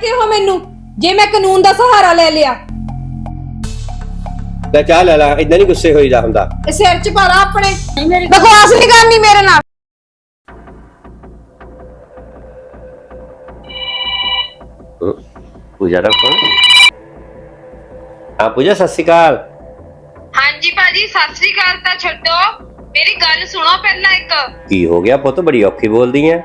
ਕੀ ਹੋ ਮੈਨੂੰ ਜੇ ਮੈਂ ਕਾਨੂੰਨ ਦਾ ਸਹਾਰਾ ਲੈ ਲਿਆ। ਲੈ ਚਾਹ ਲੈ ਲੈ ਇਦਾਂ ਨਹੀਂ ਗੁੱਸੇ ਹੋਈਦਾ ਹੁੰਦਾ। ਇਹ ਸਿਰ 'ਚ ਪਾਰਾ ਆਪਣੇ। ਬਕਵਾਸ ਨਹੀਂ ਕਰਨੀ ਮੇਰੇ ਨਾਲ। ਪੂਜਾ ਦਾ ਫੋਨ ਆ ਪੂਜਾ ਸਤਿ ਸ਼੍ਰੀ ਅਕਾਲ। ਹਾਂਜੀ ਭਾਜੀ ਸਤਿ ਸ੍ਰੀ ਅਕਾਲ ਤਾਂ ਛੱਡੋ। ਮੇਰੀ ਗੱਲ ਸੁਣੋ ਪਹਿਲਾਂ ਇੱਕ। ਕੀ ਹੋ ਗਿਆ ਪੁੱਤ ਬੜੀ ਔਖੀ ਬੋਲਦੀ ਐ।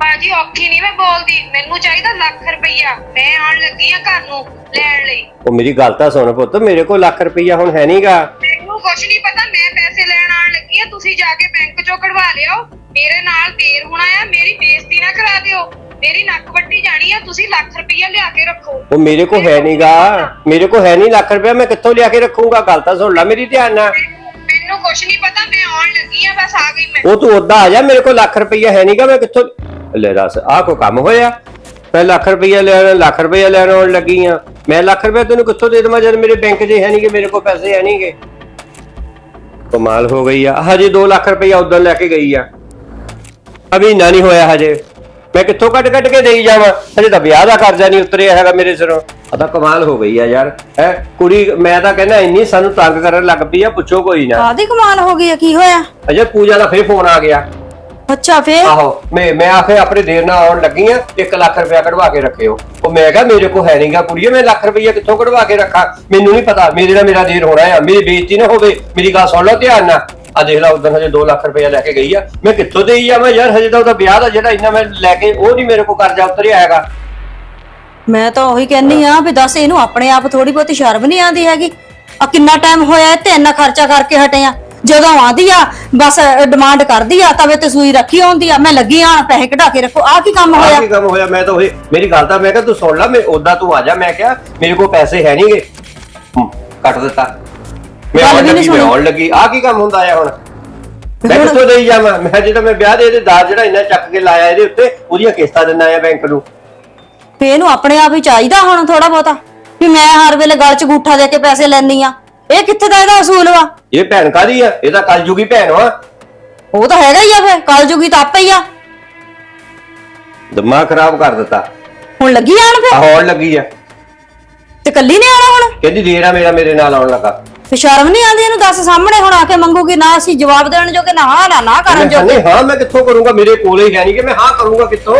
ਭਾਜੀ ਔਖੀ ਨਹੀਂ ਮੈਂ ਬੋਲਦੀ। ਮੈਨੂੰ ਚਾਹੀਦਾ ਲੱਖ ਰੁਪਈਆ। ਮੈਂ ਆਉਣ ਲੱਗੀ ਆ ਘਰ ਨੂੰ ਲੈਣ ਲਈ। ਉਹ ਮੇਰੀ ਗੱਲ ਤਾਂ ਸੁਣ ਪੁੱਤ ਮੇਰੇ ਕੋਲ ਲੱਖ ਰੁਪਈਆ ਹੁਣ ਹੈ ਨਹੀਂਗਾ ਮੈਨੂੰ ਕੁਝ ਨਹੀਂ ਪਤਾ ਮੈਂ ਪੈਸੇ ਲੈਣ ਆਉਣ ਲੱਗੀ ਆ। ਤੁਸੀਂ ਜਾ ਕੇ ਬੈਂਕ ਚੋਂ ਕਢਵਾ ਲਿਓ। ਮੇਰੇ ਨਾਲ ਦੇਰ ਹੋਣਾ ਆ ਮੇਰੀ ਬੇਇੱਜ਼ਤੀ ਨਾ ਕਰਾ ਦਿਓ। ਮੇਰੀ ਨੱਕ ਵੱਟੀ ਜਾਣੀ ਆ ਤੁਸੀਂ ਲੱਖ ਰੁਪਈਆ ਲਿਆ ਕੇ ਰੱਖੋ। ਉਹ ਮੇਰੇ ਕੋਲ ਹੈ ਨਹੀਂਗਾ ਮੇਰੇ ਕੋਲ ਹੈ ਨਹੀਂ ਲੱਖ ਰੁਪਈਆ ਮੈਂ ਕਿੱਥੋਂ ਲਿਆ ਕੇ ਰੱਖੂੰਗਾ? ਗੱਲ ਤਾਂ ਸੁਣ ਲੈ ਮੇਰੀ ਧਿਆਨ ਨਾਲ। ਮੈਨੂੰ ਕੁਝ ਨਹੀਂ ਪਤਾ ਮੈਂ ਆਉਣ ਲੱਗੀ ਆ ਬਸ ਆ ਗਈ ਮੈਂ। ਉਹ ਤੂੰ ਉਦਾਂ ਆ ਜਾ ਮੇਰੇ ਕੋਲ ਲੱਖ ਰੁਪਈਆ ਹੈ ਨਹੀਂਗਾ ਮੈਂ ਕਿੱਥੋਂ ਲੈ ਦੱਸ ਆਹ ਕੋ ਕੰਮ ਹੋਇਆ? ਮੈਂ ਲੱਖ ਰੁਪਈਆ ਲੈਣ ਲੱਖ ਰੁਪਈਆ ਲੈਣ ਆਉਣ ਲੱਗੀ ਆ। ਮੈਂ ਲੱਖ ਰੁਪਈਆ ਤੈਨੂੰ ਕਿੱਥੋਂ ਦੇ ਦੇਵਾਂ ਜਦ ਮੇਰੇ ਬੈਂਕ 'ਚ ਹੈ ਨਹੀਂਗੇ ਮੇਰੇ ਕੋਲ ਪੈਸੇ ਹੈ ਨਹੀਂਗੇ ਕਮਾਲ ਹੋ ਗਈ ਆ। ਹਜੇ 2 ਲੱਖ ਰੁਪਈਆ ਉਦੋਂ ਲੈ ਕੇ ਗਈ ਆ। ਅਭੀ ਨਾ ਨਹੀਂ ਹੋਇਆ ਹਜੇ। ਮੈਂ ਕਿੱਥੋਂ ਕੱਢ ਕੱਢ ਕੇ ਦੇਈ ਜਾਵਾਂ? ਹਜੇ ਤਾਂ ਵਿਆਹ ਦਾ ਕਰਜ਼ਾ ਨਹੀਂ ਉਤਰਿਆ ਹੈਗਾ ਮੇਰੇ ਸਿਰੋਂ। ਆ ਤਾਂ ਕਮਾਲ ਹੋ ਗਈ ਆ ਯਾਰ ਹੈ? ਕੁੜੀ ਮੈਂ ਤਾਂ ਕਹਿੰਦਾ ਇੰਨੀ ਸਾਨੂੰ ਤੰਗ ਕਰਨ ਲੱਗ ਪਈ ਆ ਪੁੱਛੋ ਕੋਈ ਨਾ। ਆਦੀ ਕਮਾਲ ਹੋ ਗਈ ਆ? ਕੀ ਹੋਇਆ? ਅਜੇ ਪੂਜਾ ਦਾ ਫੇਰ ਫੋਨ ਆ ਗਿਆ। ਅੱਛਾ ਫੇਰ? ਆਹੋ ਮੈਂ ਮੈਂ ਆਖੇ ਆਪਣੇ ਦੇਰ ਨਾਲ ਆਉਣ ਲੱਗੀ ਆ 1 ਲੱਖ ਰੁਪਇਆ ਕਢਵਾ ਕੇ ਰੱਖਿਓ। ਉਹ ਮੈਂ ਕਿਹਾ ਮੇਰੇ ਕੋਲ ਹੈ ਨਹੀਂਗਾ ਕੁੜੀਏ ਮੈਂ ਲੱਖ ਰੁਪਇਆ ਕਿੱਥੋਂ ਕਢਵਾ ਕੇ ਰੱਖਾਂ? ਮੈਨੂੰ ਨਹੀਂ ਪਤਾ ਮੇਰੇ ਨਾਲ ਮੇਰਾ ਦੇਰ ਹੋਣਾ ਆ ਮੇਰੀ ਬੇਇੱਜ਼ਤੀ ਨਾ ਹੋਵੇ ਮੇਰੀ ਗੱਲ ਸੁਣ ਲਓ ਧਿਆਨ ਨਾਲ। ਆ ਦੇਖ ਲਾ ਉਦੋਂ ਹਜੇ 2 ਲੱਖ ਰੁਪਇਆ ਲੈ ਕੇ ਗਈ ਆ। ਮੈਂ ਕਿੱਥੋਂ ਦੇਈ ਜਾਵਾਂ ਯਾਰ ਹਜੇ ਤਾਂ ਉਹਦਾ ਵਿਆਹ ਦਾ ਜਿਹੜਾ ਇੰਨਾ ਮੈਂ ਲੈ ਕੇ ਉਹ ਨਹੀਂ ਮੇਰੇ ਕੋਲ ਕਰਜ਼ਾ ਉਤਰਿਆ ਹੈਗਾ। ਮੈਂ ਤਾਂ ਉਹੀ ਕਹਿੰਨੀ ਆ ਵੀ ਦੱਸ ਇਹਨੂੰ ਆਪਣੇ ਆਪ ਥੋੜੀ ਬਹੁਤੀ ਸ਼ਰਮ ਨਹੀਂ ਆਉਂਦੀ ਹੈਗੀ। ਆ ਕਿੰਨਾ ਟਾਈਮ ਹੋਇਆ ਤੇ ਇੰਨਾ ਖਰਚਾ ਕਰਕੇ ਹਟੇ ਆ। ਜਦੋਂ ਆਂਦੀ ਆ ਬਸ ਡਿਮਾਂਡ ਕਰਦੀ ਆ ਤਵੇ ਤੇ ਸੂਈ ਰੱਖੀ ਹੁੰਦੀ ਆ ਮੈਂ ਲੱਗੀ ਆ ਪੈਸੇ ਕਢਾ ਕੇ ਰੱਖੋ। ਆ ਕੀ ਕੰਮ ਆਹ ਹੋਇਆ? ਕੀ ਕੰਮ ਹੋਇਆ? ਮੈਂ ਤਾਂ ਉਹੀ ਮੇਰੀ ਗੱਲ ਤਾਂ ਮੈਂ ਕਿਹਾ ਤੂੰ ਸੁਣ ਲੈ ਮੈਂ ਉਦਾਂ ਤੂੰ ਆ ਜਾ ਮੈਂ ਕਿਹਾ ਮੇਰੇ ਕੋਲ ਪੈਸੇ ਹੈ ਨਹੀਂਗੇ ਕੱਟ ਦਿੱਤਾ। ਮੈਂ ਗੱਲ ਆਉਣ ਨੀ ਲੱਗੀ ਮੈਂ ਸੁਣੀ। ਆਉਣ ਲੱਗੀ। ਆ ਕੀ ਕੰਮ ਹੁੰਦਾ ਆ ਹੁਣ? ਮੈਂ ਹੁਣ- ਕਿੱਥੋਂ ਦੇਈ ਜਾਵਾਂ? ਮੈਂ ਜਦੋਂ ਮੈਂ ਵਿਆਹ ਦੇ ਇਹਦੇ ਦਾਜ ਜਿਹੜਾ ਇੰਨਾ ਚੱਕ ਕੇ ਲਾਇਆ ਇਹਦੇ ਉੱਤੇ ਉਹਦੀਆਂ ਕਿਸ਼ਤਾਂ ਦਿੰਦਾ ਆ ਬੈਂਕ ਨੂੰ। ਫੇ ਇਹਨੂੰ ਆਪਣੇ ਆਪ ਹੀ ਚਾਹੀਦਾ ਹੁਣ ਥੋੜਾ ਬਹੁਤਾ। ਵੀ ਮੈਂ ਹਰ ਵੇਲੇ ਗਲ 'ਚ ਗੂਠਾ ਦੇ ਕੇ ਪੈਸੇ ਲੈਣੀ ਆ। ਇਹ ਕਿੱਥੇ ਦਾ ਇਹਦਾ ਅਸੂਲ ਵਾ? ਇਹ ਭੈਣ ਕਾਦੀ ਆ? ਇਹ ਤਾਂ ਕਲਯੁਗੀ ਭੈਣ ਵਾ। ਉਹ ਤਾਂ ਹੈਗਾ ਹੀ ਆ ਫੇ ਕਲਯੁਗੀ ਤਾਂ ਆਪੇ ਹੀ ਆ। ਦਿਮਾਗ ਖਰਾਬ ਕਰ ਦਿੱਤਾ। ਹੁਣ ਲੱਗੀ ਆਣ ਫੇ ਹੋਣ ਲੱਗੀ ਆ। ਤੇ ਕੱਲੀ ਨੇ ਆਣਾ ਹੁਣ? ਕਹਿੰਦੀ ਦੇਰ ਆ ਮੇਰਾ ਮੇਰੇ ਨਾਲ ਆਉਣ ਲੱਗਾ। ਤੇ ਸ਼ਰਮ ਨਹੀਂ ਆਉਂਦੀ ਇਹਨੂੰ ਦੱਸ ਸਾਹਮਣੇ ਹੁਣ ਆ ਕੇ ਮੰਗੂਗੀ ਨਾ ਅਸੀਂ ਜਵਾਬ ਦੇਣ ਜੋਗੇ ਨਾ ਹਾਂ ਨਾ ਨਾ ਕਰਨ ਜੋਗੇ। ਨਹੀਂ ਹਾਂ ਮੈਂ ਕਿੱਥੋਂ ਕਰੂੰਗਾ? ਮੇਰੇ ਕੋਲੇ ਹੀ ਹੈ ਨਹੀਂ ਕਿ ਮੈਂ ਹਾਂ ਕਰੂੰਗਾ ਕਿੱਥੋਂ?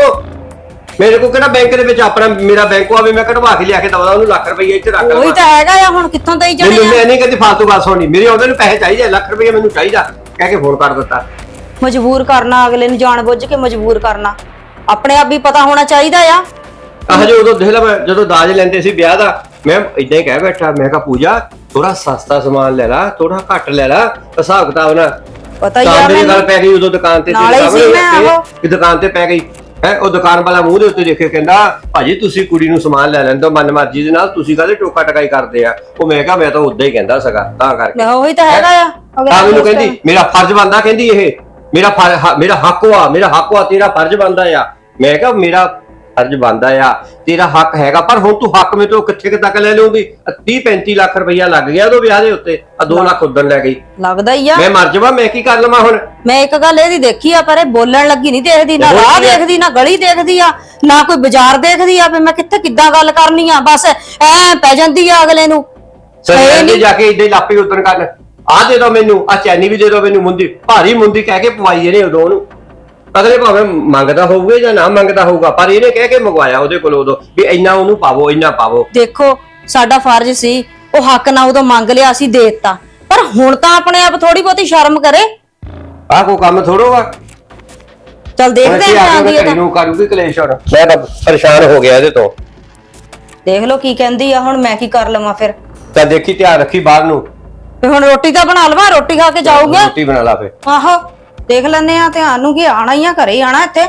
ਮੇਰੇ ਕੋਲ ਕਿਹੜਾ ਬੈਂਕ ਦੇ ਵਿੱਚ ਆਪਣਾ ਮੇਰਾ ਬੈਂਕ ਆਵੇ ਮੈਂ ਕਢਵਾ ਕੇ ਲਿਆ ਕੇ ਦਵਾਂ ਉਹਨੂੰ ਲੱਖ ਰੁਪਏ ਇੱਥੇ ਰੱਖ ਉਹੀ ਤਾਂ ਹੈਗਾ ਆ ਹੁਣ ਕਿੱਥੋਂ ਦੇਈ ਮੈਨੂੰ ਜਾਣੇ ਆ? ਮੈਂ ਨਹੀਂ ਕਹਿੰਦੀ ਫਾਲਤੂ ਗੱਲ ਸੁਣਨੀ ਮੇਰੇ ਆਉਂਦੇ ਨੂੰ ਪੈਸੇ ਚਾਹੀਦੇ ਲੱਖ ਰੁਪਏ ਮੈਨੂੰ ਚਾਹੀਦਾ ਕਹਿ ਕੇ ਫੋਨ ਕਰ ਦਿੱਤਾ। ਮਜਬੂਰ ਕਰਨਾ ਅਗਲੇ ਨੂੰ ਜਾਣ ਬੁੱਝ ਕੇ ਮਜਬੂਰ ਕਰਨਾ। ਆਪਣੇ ਆਪ ਵੀ ਪਤਾ ਹੋਣਾ ਚਾਹੀਦਾ ਆ। ਆਹ ਜੋ ਉਦੋਂ ਦੇਖ ਲਾ ਮੈਂ ਜਦੋਂ ਦਾਜ ਲੈਂਦੇ ਸੀ ਵਿਆਹ ਦਾ ਮੈਂ ਇਦਾਂ ਹੀ ਕਹਿ ਬੈਠਾ ਮੈਂ ਕਿਹਾ ਪੂਜਾ ਥੋੜਾ ਸਸਤਾ ਸਮਾਨ ਲੈ ਲਾ ਥੋੜਾ ਘੱਟ ਲੈ ਲਾ ਹਿਸਾਬ ਕਿਤਾਬ ਨਾਲ। ਪਤਾ ਹੀ ਆ ਗੱਲ ਮੈਨੂੰ। ਪੈ ਗਈ ਉਦੋਂ ਦੁਕਾਨ ਤੇ ਨਾਲੇ ਹੀ ਤੇਰੇ ਸੀ ਮੈਂ ਸਾਹਮਣੇ ਉਹ। ਕਿ ਦੁਕਾਨ ਤੇ ਪੈ ਗਈ। ਹੈ ਉਹ ਦੁਕਾਨ ਵਾਲਾ ਮੂੰਹ ਦੇ ਉੱਤੇ ਦੇਖੇ ਕਹਿੰਦਾ ਭਾਜੀ ਤੁਸੀਂ ਕੁੜੀ ਨੂੰ ਸਮਾਨ ਲੈ ਲੈਂਦੇ ਹੋ ਮਨ ਮਰਜ਼ੀ ਦੇ ਨਾਲ ਤੁਸੀਂ ਕਾਹਦੇ ਟੋਕਾ ਟਕਾਈ ਕਰਦੇ ਆ? ਉਹ ਮੈਂ ਕਿਹਾ ਮੈਂ ਤਾਂ ਉਦਾਂ ਹੀ ਕਹਿੰਦਾ ਸੀਗਾ ਤਾਂ ਕਰਕੇ। ਮੈਂ ਉਹੀ ਤਾਂ ਹੈਗਾ ਆ ਤਾਂ ਮੈਨੂੰ ਕਹਿੰਦੀ ਮੇਰਾ ਫਰਜ਼ ਬਣਦਾ? ਕਹਿੰਦੀ ਇਹ ਮੇਰਾ ਫਰ- ਹ- ਮੇਰਾ ਹੱਕ ਵਾ ਮੇਰਾ ਹੱਕ ਵਾ ਤੇਰਾ ਫਰਜ਼ ਬਣਦਾ ਆ। ਮੈਂ ਕਿਹਾ ਮੇਰਾ ਫਰਜ਼ ਬਣਦਾ ਆ ਤੇਰਾ ਹੱਕ ਹੈਗਾ ਪਰ ਹੁਣ ਤੂੰ ਹੱਕ ਮੇ ਤੋਂ ਕਿੱਥੇ ਕੁ ਤੱਕ ਲੈ ਲਊਗੀ? 30 35 ਲੱਖ ਰੁਪਈਆ ਲੱਗ ਗਿਆ ਉਹਦੇ ਵਿਆਹ ਦੇ ਉੱਤੇ ਆ 2 ਲੱਖ ਉਦੋਂ ਲੈ ਗਈ। ਲੱਗਦਾ ਹੀ ਆ। ਮੈਂ ਮਰ ਜਾਵਾਂ ਮੈਂ ਕੀ ਕਰ ਲਵਾਂ ਹੁਣ? ਮੈਂ ਇੱਕ ਗੱਲ ਇਹਦੀ ਦੇਖੀ ਆ ਪਰ ਇਹ ਬੋਲਣ ਲੱਗੀ ਨਹੀਂ ਦੇਖਦੀ ਨਾ ਰਾਹ? ਦੇਖਦੀ ਨਾ ਗਲੀ ਦੇਖਦੀ ਆ ਨਾ ਕੋਈ ਬਾਜ਼ਾਰ ਦੇਖਦੀ ਆ ਵੀ ਮੈਂ ਕਿੱਥੇ ਕਿੱਦਾਂ ਗੱਲ ਕਰਨੀ ਆ ਬਸ ਐ ਪੈ ਜਾਂਦੀ ਆ ਅਗਲੇ ਨੂੰ। ਸਹੀ ਹੈ ਨੇ। ਨੀ। ਜਾ ਕੇ ਇੱਦਾਂ ਹੀ ਲਾਪੀ ਉਦੋਂ ਕਰਨ ਆ ਦੇ ਦੋ ਮੈਨੂੰ ਆ ਚੈਨੀ ਵੀ ਦੇ ਦੋ ਮੈਨੂੰ ਮੁੰਦੀ ਭਾਰੀ ਮੁੰਦੀ ਕਹਿ ਕੇ ਪਵਾਈ ਇਹਨੇ ਉਦੋਂ ਉਹਨੂੰ। ਅਗਲੇ ਭਾਵੇਂ ਮੰਗਦਾ ਹੋਊਗਾ ਜਾਂ ਨਾ ਮੰਗਦਾ ਹੋਊਗਾ ਪਰ ਇਹਨੇ ਕਹਿ ਕੇ ਮੰਗਵਾਇਆ ਉਹਦੇ ਕੋਲ ਉਦੋਂ ਵੀ ਇੰਨਾ ਉਹਨੂੰ ਪਾਵੋ ਇੰਨਾ ਪਾਵੋ। ਦੇਖੋ ਸਾਡਾ ਫਰਜ਼ ਸੀ ਉਹ ਹੱਕ ਨਾ ਉਦੋਂ ਮੰਗ ਲਿਆ ਅਸੀਂ ਦੇ ਦਿੱਤਾ। ਪਰ ਹੁਣ ਤਾਂ ਆਪਣੇ ਆਪ ਥੋੜੀ ਬਹੁਤੀ ਸ਼ਰਮ ਕਰੇ। ਆਹ ਕੋ ਕੰਮ ਥੋੜੋ ਵਾ? ਚਲ ਦੇਖਦੇ ਆਂ ਆ ਕੇ ਆਂਦੀ ਮੈਂ ਆ ਤਾਂ। ਨੂੰ ਕਰੂਗੀ ਕਲੇਸ਼ ਮੈਂ ਤਾਂ ਪਰੇਸ਼ਾਨ ਹੋ ਗਿਆ ਇਹਦੇ ਤੋਂ। ਦੇਖ ਲਓ ਕੀ ਕਹਿੰਦੀ ਆ ਹੁਣ ਮੈਂ ਕੀ ਕਰ ਲਵਾਂ ਫਿਰ। ਤਾਂ ਦੇਖੀ ਧਿਆਨ ਰੱਖੀ ਬਾਹਰ ਨੂੰ। ਤੇ ਹੁਣ ਰੋਟੀ ਤਾਂ ਬਣਾ ਲਵਾਂ ਰੋਟੀ ਖਾ ਕੇ ਜਾਊਗਾ? ਰੋਟੀ ਬਣਾ ਲਾ ਫੇ ਆਹੋ। ਦੇਖ ਲੈਨੇ ਆ ਧਿਆਨ ਨੂੰ ਕਿ ਆਣਾ ਹੀ ਆ ਘਰੇ ਹੀ ਆਣਾ ਇੱਥੇ।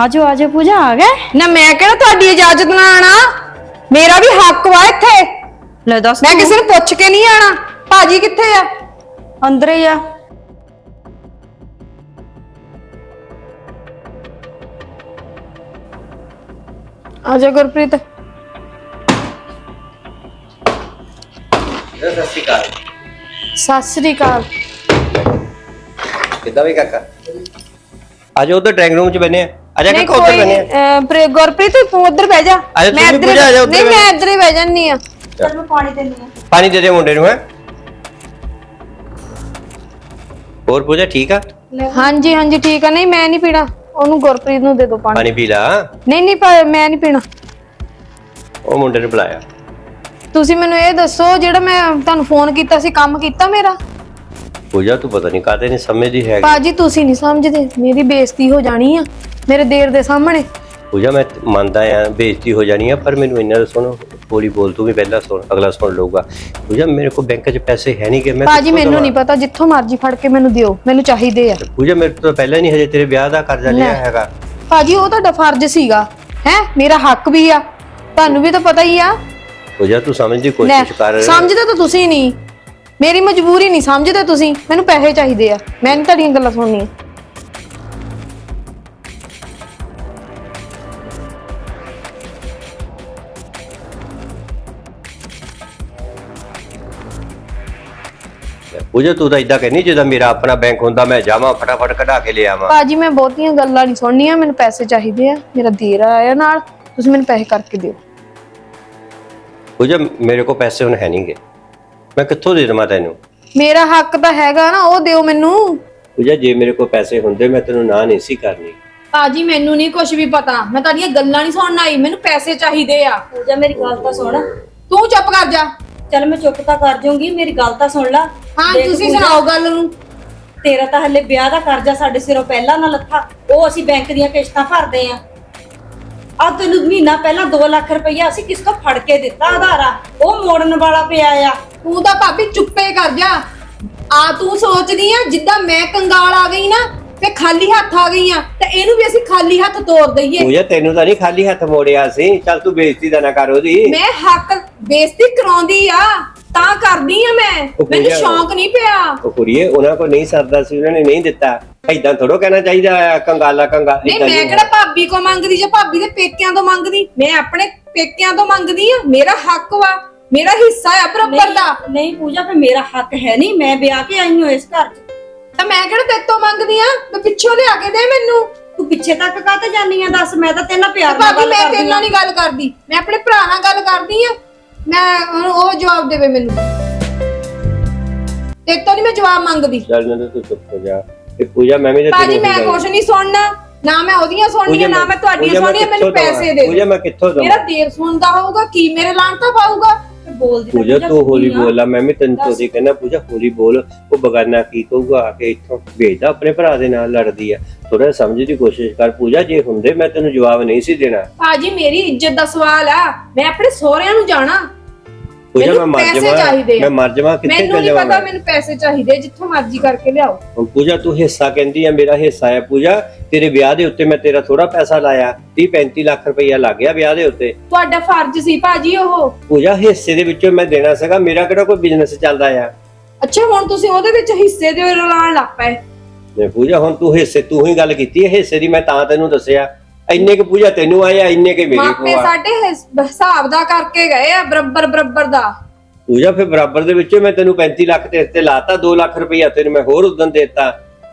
ਆਜੋ ਆਜੋ ਪੂਜਾ ਆ ਗਏ? ਨਾ ਮੈਂ ਕਿਹੜਾ ਤੁਹਾਡੀ ਇਜਾਜ਼ਤ ਨਾਲ ਆਣਾ ਮੇਰਾ ਵੀ ਹੱਕ ਵਾ ਇੱਥੇ। ਲੈ ਦੱਸ ਮੈਂ। ਕਿਸੇ ਨੂੰ ਪੁੱਛ ਕੇ ਨਹੀਂ ਆਣਾ ਭਾਜੀ ਕਿੱਥੇ ਆ? ਅੰਦਰ ਹੀ ਆ। ਆ ਜਾ ਗੁਰਪ੍ਰੀਤ। ਸਤਿ ਸ਼੍ਰੀ ਅਕਾਲ। ਸਤਿ ਸ੍ਰੀ ਅਕਾਲ। ਕਿੱਦਾਂ ਵੀ ਕਾਕਾ? ਆਜੋ ਉਧਰ ਡਰਾਇੰਗ ਰੂਮ ਚ ਬੈਨੇ ਆ। ਕੋਈ ਬੈਨੇ ਆ। ਅਹ, ਪ੍ਰਿയ- ਗੁਰਪ੍ਰੀਤ ਤੂੰ ਉੱਧਰ ਬਹਿ ਜਾ। ਜਾ, ਤੂੰ ਵੀ ਇੱਧਰ- ਪੂਜਾ ਆ ਜਾ ਉੱਧਰ ਨਹੀਂ ਬਹਿ ਮੈਂ। ਇੱਧਰ ਹੀ ਬਹਿ ਜਾਨੀ ਆ ਚੱਲ। ਮੈਂ ਪਾਣੀ ਦਿੰਨੀ ਆ ਪਾਣੀ ਦੇ ਦੇ ਮੁੰਡੇ ਨੂੰ ਹੈ। ਹੋਰ ਪੂਜਾ ਠੀਕ ਆ? ਹਾਂਜੀ ਹਾਂਜੀ ਠੀਕ ਆ। ਨਹੀਂ ਮੈਂ ਨਹੀਂ ਪੀਣਾ। ਉਹਨੂੰ ਗੁਰਪ੍ਰੀਤ ਨੂੰ ਦੇ ਦਿਓ ਪਾਣੀ। ਪਾਣੀ ਪੀ ਲਾ। ਨਹੀਂ ਨਹੀਂ ਭਾ- ਮੈਂ ਨਹੀਂ ਪੀਣਾ। ਉਹ ਮੁੰਡੇ ਨੂੰ ਬੁਲਾਇਆ। ਤੁਸੀਂ ਮੈਨੂੰ ਇਹ ਦੱਸੋ ਜਿਹੜਾ ਮੈਂ ਤੁਹਾਨੂੰ ਫੋਨ ਕੀਤਾ ਸੀ ਕੰਮ ਕੀਤਾ ਮੇਰਾ? ਪੂਜਾ ਤੂੰ ਪਤਾ ਨਹੀਂ ਕਾਤੇ ਨਹੀਂ ਸਮਝਦੀ ਹੈ ਬਾਜੀ ਤੁਸੀਂ ਨਹੀਂ ਸਮਝਦੇ। ਮੇਰੀ ਬੇਇੱਜ਼ਤੀ ਹੋ ਜਾਣੀ ਆ। ਮੇਰੇ ਦੇਰ ਦੇ ਸਾਹਮਣੇ। ਪੂਜਾ ਮੈਂ ਮੰਨਦਾ ਆ ਬੇਇੱਜ਼ਤੀ ਹੋ ਜਾਣੀ ਆ ਪਰ ਮੈਨੂੰ ਇੰਨਾ ਤਾਂ ਸੁਣ ਬੋਲੀ ਬੋਲ ਤੂੰ ਵੀ ਪਹਿਲਾਂ ਸੁਣ ਅਗਲਾ ਸੁਣ ਲਊਗਾ। ਪੂਜਾ ਮੇਰੇ ਕੋਲ ਬੈਂਕ 'ਚ ਪੈਸੇ ਹੈ ਨਹੀਂ ਕਿ ਮੈਂ ਕਿੱਥੋਂ ਮੈਨੂੰ ਦੇਵਾਂ? ਨਹੀਂ ਪਤਾ ਜਿੱਥੋਂ ਮਰਜ਼ੀ ਫੜ ਕੇ ਮੈਨੂੰ ਦਿਓ ਮੈਨੂੰ ਚਾਹੀਦੇ ਆ। ਪੂਜਾ ਮੇਰੇ ਤੋਂ ਪਹਿਲਾਂ ਹੀ ਨਹੀਂ ਹਜੇ ਤੇਰੇ ਵਿਆਹ ਦਾ ਕਰਜ਼ਾ ਲਿਆ ਲੈ। ਹੈਗਾ। ਬਾਜੀ ਉਹ ਤੁਹਾਡਾ ਫਰਜ਼ ਸੀਗਾ ਹੈ? ਮੇਰਾ ਹੱਕ ਵੀ ਆ। ਤੁਹਾਨੂੰ ਵੀ ਤਾਂ ਪਤਾ ਹੀ ਆ। ਪੂਜਾ ਤੂੰ ਸਮਝਦੀ ਲੈ, ਕੋਸ਼ਿਸ਼ ਕਰ। ਸਮਝਦੇ ਤਾਂ ਤੁਸੀਂ ਨਹੀਂ। ਮੇਰੀ ਮਜਬੂਰੀ ਨਹੀਂ ਸਮਝਦੇ ਤੁਸੀਂ। ਮੈਨੂੰ ਪੈਸੇ ਚਾਹੀਦੇ ਆ। ਮੈਂ ਨਹੀਂ ਤੁਹਾਡੀਆਂ ਗੱਲਾਂ ਸੁਣਨੀਆਂ। ਪੂਜਾ ਤੂੰ ਤਾਂ ਇਦਾਂ ਕਹਿੰਦੀ ਜਦੋਂ ਮੇਰਾ ਆਪਣਾ ਬੈਂਕ ਹੁੰਦਾ ਮੈਂ ਜਾਵਾਂ ਫਟਾਫਟ ਕਢਾ ਕੇ ਲੈ ਆਵਾਂ। ਬਾਜੀ ਮੈਂ ਬਹੁਤੀਆਂ ਗੱਲਾਂ ਨਹੀਂ ਸੁਣਨੀਆਂ ਮੈਨੂੰ ਪੈਸੇ ਚਾਹੀਦੇ ਆ। ਮੇਰਾ ਦੇਰ ਆਇਆ ਨਾਲ ਤੁਸੀਂ ਮੈਨੂੰ ਪੈਸੇ ਕਰਕੇ ਦਿਓ। ਪੂਜਾ ਮੇਰੇ ਕੋਲ ਪੈਸੇ ਹੁਣ ਹੈ ਨਹੀਂਗੇ। ਮੈਂ ਕਿੱਥੋਂ ਦੇ ਦੇਵਾਂ ਤੈਨੂੰ? ਮੇਰਾ ਹੱਕ ਤਾਂ ਹੈਗਾ ਨਾ ਉਹ ਦਿਓ ਮੈਨੂੰ। ਪੂਜਾ ਜੇ ਮੇਰੇ ਕੋਲ ਪੈਸੇ ਹੁੰਦੇ ਮੈਂ ਤੈਨੂੰ ਨਾ ਨਹੀਂ ਸੀ ਕਰਨੀ। ਬਾਜੀ ਮੈਨੂੰ ਨਹੀਂ ਕੁਝ ਵੀ ਪਤਾ। ਮੈਂ ਤੁਹਾਡੀਆਂ ਗੱਲਾਂ ਨਹੀਂ ਸੁਣਨ ਆਈ ਮੈਨੂੰ ਪੈਸੇ ਚਾਹੀਦੇ ਆ। ਪੂਜਾ ਮੇਰੀ ਗੱਲ ਤਾਂ ਸੁਣ। ਤੂੰ ਚੁੱਪ ਕਰ ਜਾ। ਚੱਲ ਮੈਂ ਚੁੱਪ ਤਾਂ ਕਰ ਜਾਊਂਗੀ ਮੇਰੀ ਗੱਲ ਤਾਂ ਸੁਣ ਲੈ। ਹਾਂ ਦੇਖ ਤੁਸੀਂ ਪੂਜਾ, ਸੁਣਾਓ ਗੱਲ ਨੂੰ। ਤੇਰਾ ਤਾਂ ਹਲੇ ਵਿਆਹ ਦਾ ਕਰਜ਼ਾ ਸਾਡੇ ਸਿਰੋਂ ਪਹਿਲਾਂ ਨਾ ਲੱਥਾ ਉਹ ਅਸੀਂ ਬੈਂਕ ਦੀਆਂ ਕਿਸ਼ਤਾਂ ਭਰਦੇ ਆ। ਆ ਤੈਨੂੰ ਮਹੀਨਾ ਪਹਿਲਾਂ 2 ਲੱਖ ਰੁਪਈਆ ਅਸੀਂ ਕਿਸ ਤੋਂ ਫੜ ਕੇ ਦਿੱਤਾ ਆਧਾਰਾ? ਉਹ ਮੋੜਨ ਵਾਲਾ ਪਿਆ ਆ। ਤੂੰ ਤਾਂ ਭਾਬੀ ਚੁੱਪੇ ਕਰ ਜਾ। ਆ ਤੂੰ ਸੋਚਦੀ ਆ ਜਿੱਦਾਂ ਮੈਂ ਕੰਗਾਲ ਆ ਗਈ ਨਾ ਤੇ ਖਾਲੀ ਹੱਥ ਆ ਗਈ ਆ ਤੇ ਇਹਨੂੰ ਵੀ ਅਸੀਂ ਖਾਲੀ ਹੱਥ ਤੋੜ ਦਈਏ। ਪੂਜਾ ਤੈਨੂੰ ਤਾਂ ਨਹੀਂ ਖਾਲੀ ਹੱਥ ਮੋੜਿਆ ਸੀ। ਚੱਲ ਤੂੰ ਬੇਇੱਜ਼ਤੀ ਦਾ ਨਾ ਕਰ ਉਹਦੀ। ਮੈਂ ਹੱਕ ਬੇਇੱਜ਼ਤੀ ਕਰਾਉਂਦੀ ਆ ਤਾਂ ਕਰਦੀ ਆ ਮੈਂ। ਉਹ ਮੈਨੂੰ ਸ਼ੌਂਕ ਨਹੀਂ। ਪਿਆ। ਉਹ ਕੁੜੀਏ ਉਹਨਾਂ ਕੋਲ ਨਹੀਂ ਸਰਦਾ ਸੀ ਉਹਨਾਂ ਨੇ ਨਹੀਂ ਦਿੱਤਾ। ਐਦਾਂ ਥੋੜੋ ਕਹਿਣਾ ਚਾਹੀਦਾ ਆ, ਕੰਗਾਲਾ ਕੰਗਾ ਨਹੀਂ ਮੈਂ ਕਿਹੜਾ ਭਾਬੀ ਕੋ ਮੰਗਦੀ ਜਾਂ ਭਾਬੀ ਦੇ ਪੇਕਿਆਂ ਤੋਂ ਮੰਗਦੀ? ਮੈਂ ਆਪਣੇ ਪੇਕਿਆਂ ਤੋਂ ਮੰਗਦੀ ਆ ਮੇਰਾ ਹੱਕ ਵਾ ਮੇਰਾ ਹਿੱਸਾ ਆ ਬਰਾਬਰ ਦਾ। ਨਹੀਂ ਨਹੀਂ ਪੂਜਾ ਫੇ ਮੇਰਾ ਹੱਕ ਹੈ ਨਹੀਂ ਮੈਂ ਵਿਆਹ ਕੇ ਆਈ ਹਾਂ ਇਸ ਘਰ 'ਚ। ਤਾਂ ਮੈਂ ਕਿਹੜਾ ਤੇਰੇ ਤੋਂ ਮੰਗਦੀ ਆ? ਤੇ ਪਿੱਛੋਂ ਲਿਆ ਕੇ ਦੇ ਮੈਨੂੰ। ਤੂੰ ਪਿੱਛੇ ਤੱਕ ਕਾਹਤੇ ਜਾਨੀ ਆ? ਦੱਸ ਮੈਂ ਤਾਂ ਤੇਰੇ ਨਾਲ ਪਿਆਰ ਨਾਲ ਭਾਬੀ ਗੱਲ ਮੈਂ ਕਰਦੀ ਤੇਰੇ ਨਾਲ। ਨਹੀਂ ਗੱਲ ਕਰਦੀ। ਮੈਂ ਆਪਣੇ ਭਰਾ ਨਾਲ ਗੱਲ ਕਰਦੀ ਆ। ਮੈਂ ਹੁਣ ਉਹ ਜਵਾਬ ਦੇਵੇ ਮੈਨੂੰ। ਤੇ ਤੋਂ ਨਹੀਂ ਮੈਂ ਜਵਾਬ ਮੰਗਦੀ। ਚੱਲ ਨਾ ਤੂੰ ਚੁੱਪ ਹੋ ਜਾ। ਤੇ ਪੂਜਾ ਮੈਂ ਵੀ ਤਾਂ ਭਾਜੀ ਤੈਨੂੰ ਮੈਂ ਗੱਲ- ਕੁਛ ਨਹੀਂ ਸੁਣਨਾ। ਨਾ ਮੈਂ ਉਹਦੀਆਂ ਸੁਣਨੀਆਂ ਨਾ ਮੈਂ ਤੁਹਾਡੀਆਂ ਪੂਜਾ ਮੈਂ ਸੁਣਨੀਆਂ ਮੈਨੂੰ ਕਿੱਥੋਂ ਪੈਸੇ? ਦੇ ਪੂਜਾ ਦਿਓ ਮੈਂ ਕਿੱਥੋਂ ਮੇਰਾ ਦਵਾਂ ਦੇਰ ਸੁਣਦਾ ਹੋਊਗਾ ਕੀ ਮੇਰੇ ਲਾਂਟਾ ਪਾਊਗਾ? ਬੋਲਦੀ ਤਾਂ ਪੂਜਾ ਤੂੰ ਹੋਲੀ। ਬੋਲ। ਲਾ ਮੈਂ ਵੀ ਤੈਨੂੰ ਤੋਦੀ ਕਹਿੰਦਾ ਪੂਜਾ ਹੋਲੀ ਬੋਲ। ਉਹ ਬਗਾਨਾ ਕੀ ਕਹੂਗਾ ਆ ਕੇ ਇੱਥੋਂ ਭੇਜਦਾ ਆਪਣੇ ਭਰਾ ਦੇ ਨਾਲ ਲੜਦੀ ਆ। ਥੋੜਾ ਸਮਝ ਦੀ ਕੋਸ਼ਿਸ਼ ਕਰ। ਪੂਜਾ ਜੇ ਹੁੰਦੇ ਮੈਂ ਤੈਨੂੰ ਜਵਾਬ ਨਹੀਂ ਸੀ ਦੇਣਾ। ਭਾਜੀ ਮੇਰੀ ਇੱਜ਼ਤ ਦਾ ਸਵਾਲ ਆ। ਮੈਂ ਆਪਣੇ ਸਹੁਰਿਆਂ ਨੂੰ ਜਾਣਾ। ਪੂਜਾ ਮੈਨੂੰ ਮੈਂ ਮਰ ਪੈਸੇ ਜਾਵਾਂ ਚਾਹੀਦੇ ਆ। ਮੈਂ ਮਰ ਜਾਵਾਂ ਕਿੱਥੇ ਮੈਨੂੰ ਚੱਲ ਨਹੀਂ ਜਾਵਾਂ ਪਤਾ ਮੈਂ? ਮੈਨੂੰ ਪੈਸੇ ਚਾਹੀਦੇ ਜਿੱਥੋਂ ਮਰਜ਼ੀ ਕਰਕੇ ਲਿਆਓ। ਹੁਣ ਪੂਜਾ ਤੂੰ ਹਿੱਸਾ ਕਹਿੰਦੀ ਆ ਮੇਰਾ ਹਿੱਸਾ ਹੈ ਪੂਜਾ। ਤੇਰੇ ਵਿਆਹ ਦੇ ਉੱਤੇ ਮੈਂ ਤੇਰਾ ਥੋੜਾ ਪੈਸਾ ਲਾਇਆ 30 35 ਲੱਖ ਰੁਪਈਆ ਲੱਗ ਗਿਆ ਵਿਆਹ ਦੇ ਉੱਤੇ। ਤੁਹਾਡਾ ਫਰਜ਼ ਸੀ ਭਾਜੀ ਉਹ। ਪੂਜਾ ਹਿੱਸੇ ਦੇ ਵਿੱਚੋਂ ਮੈਂ ਦੇਣਾ ਸੀਗਾ ਮੇਰਾ ਕਿਹੜਾ ਕੋਈ ਬਿਜ਼ਨਸ ਚੱਲਦਾ ਆ? ਅੱਛਾ ਹੁਣ ਤੁਸੀਂ ਉਹਦੇ ਵਿੱਚ ਹਿੱਸੇ ਦੇ ਰਲਾਣ ਲੱਗ ਪਏ। ਪੂਜਾ ਹੁਣ ਤੂੰ ਹਿੱਸੇ ਤੂੰ ਹੀ ਗੱਲ ਕੀਤੀ ਹੈ ਹਿੱਸੇ ਦੀ ਮੈਂ ਤਾਂ ਤੈਨੂੰ ਦੱਸਿਆ। ਇੰਨੇ ਕੁ ਪੂਜਾ ਤੈਨੂੰ ਆਇਆ ਇੰਨੇ ਕੇ ਮੇਰੇ ਮਾਪੇ ਕੋਲ ਆ। ਸਾਡੇ ਹਿਸ- ਹਿਸਾਬ ਦਾ ਕਰਕੇ ਗਏ ਆ ਬਰਾਬਰ ਬਰਾਬਰ ਦਾ। ਪੂਜਾ ਫਿਰ ਬਰਾਬਰ ਦੇ ਵਿੱਚੋਂ ਮੈਂ ਤੈਨੂੰ 35 ਲੱਖ ਤੇ ਲਾਤਾ 2 ਲੱਖ ਰੁਪਈਆ ਤੈਨੂੰ ਮੈਂ ਹੋਰ ਉਦੋਂ ਦੇਤਾ।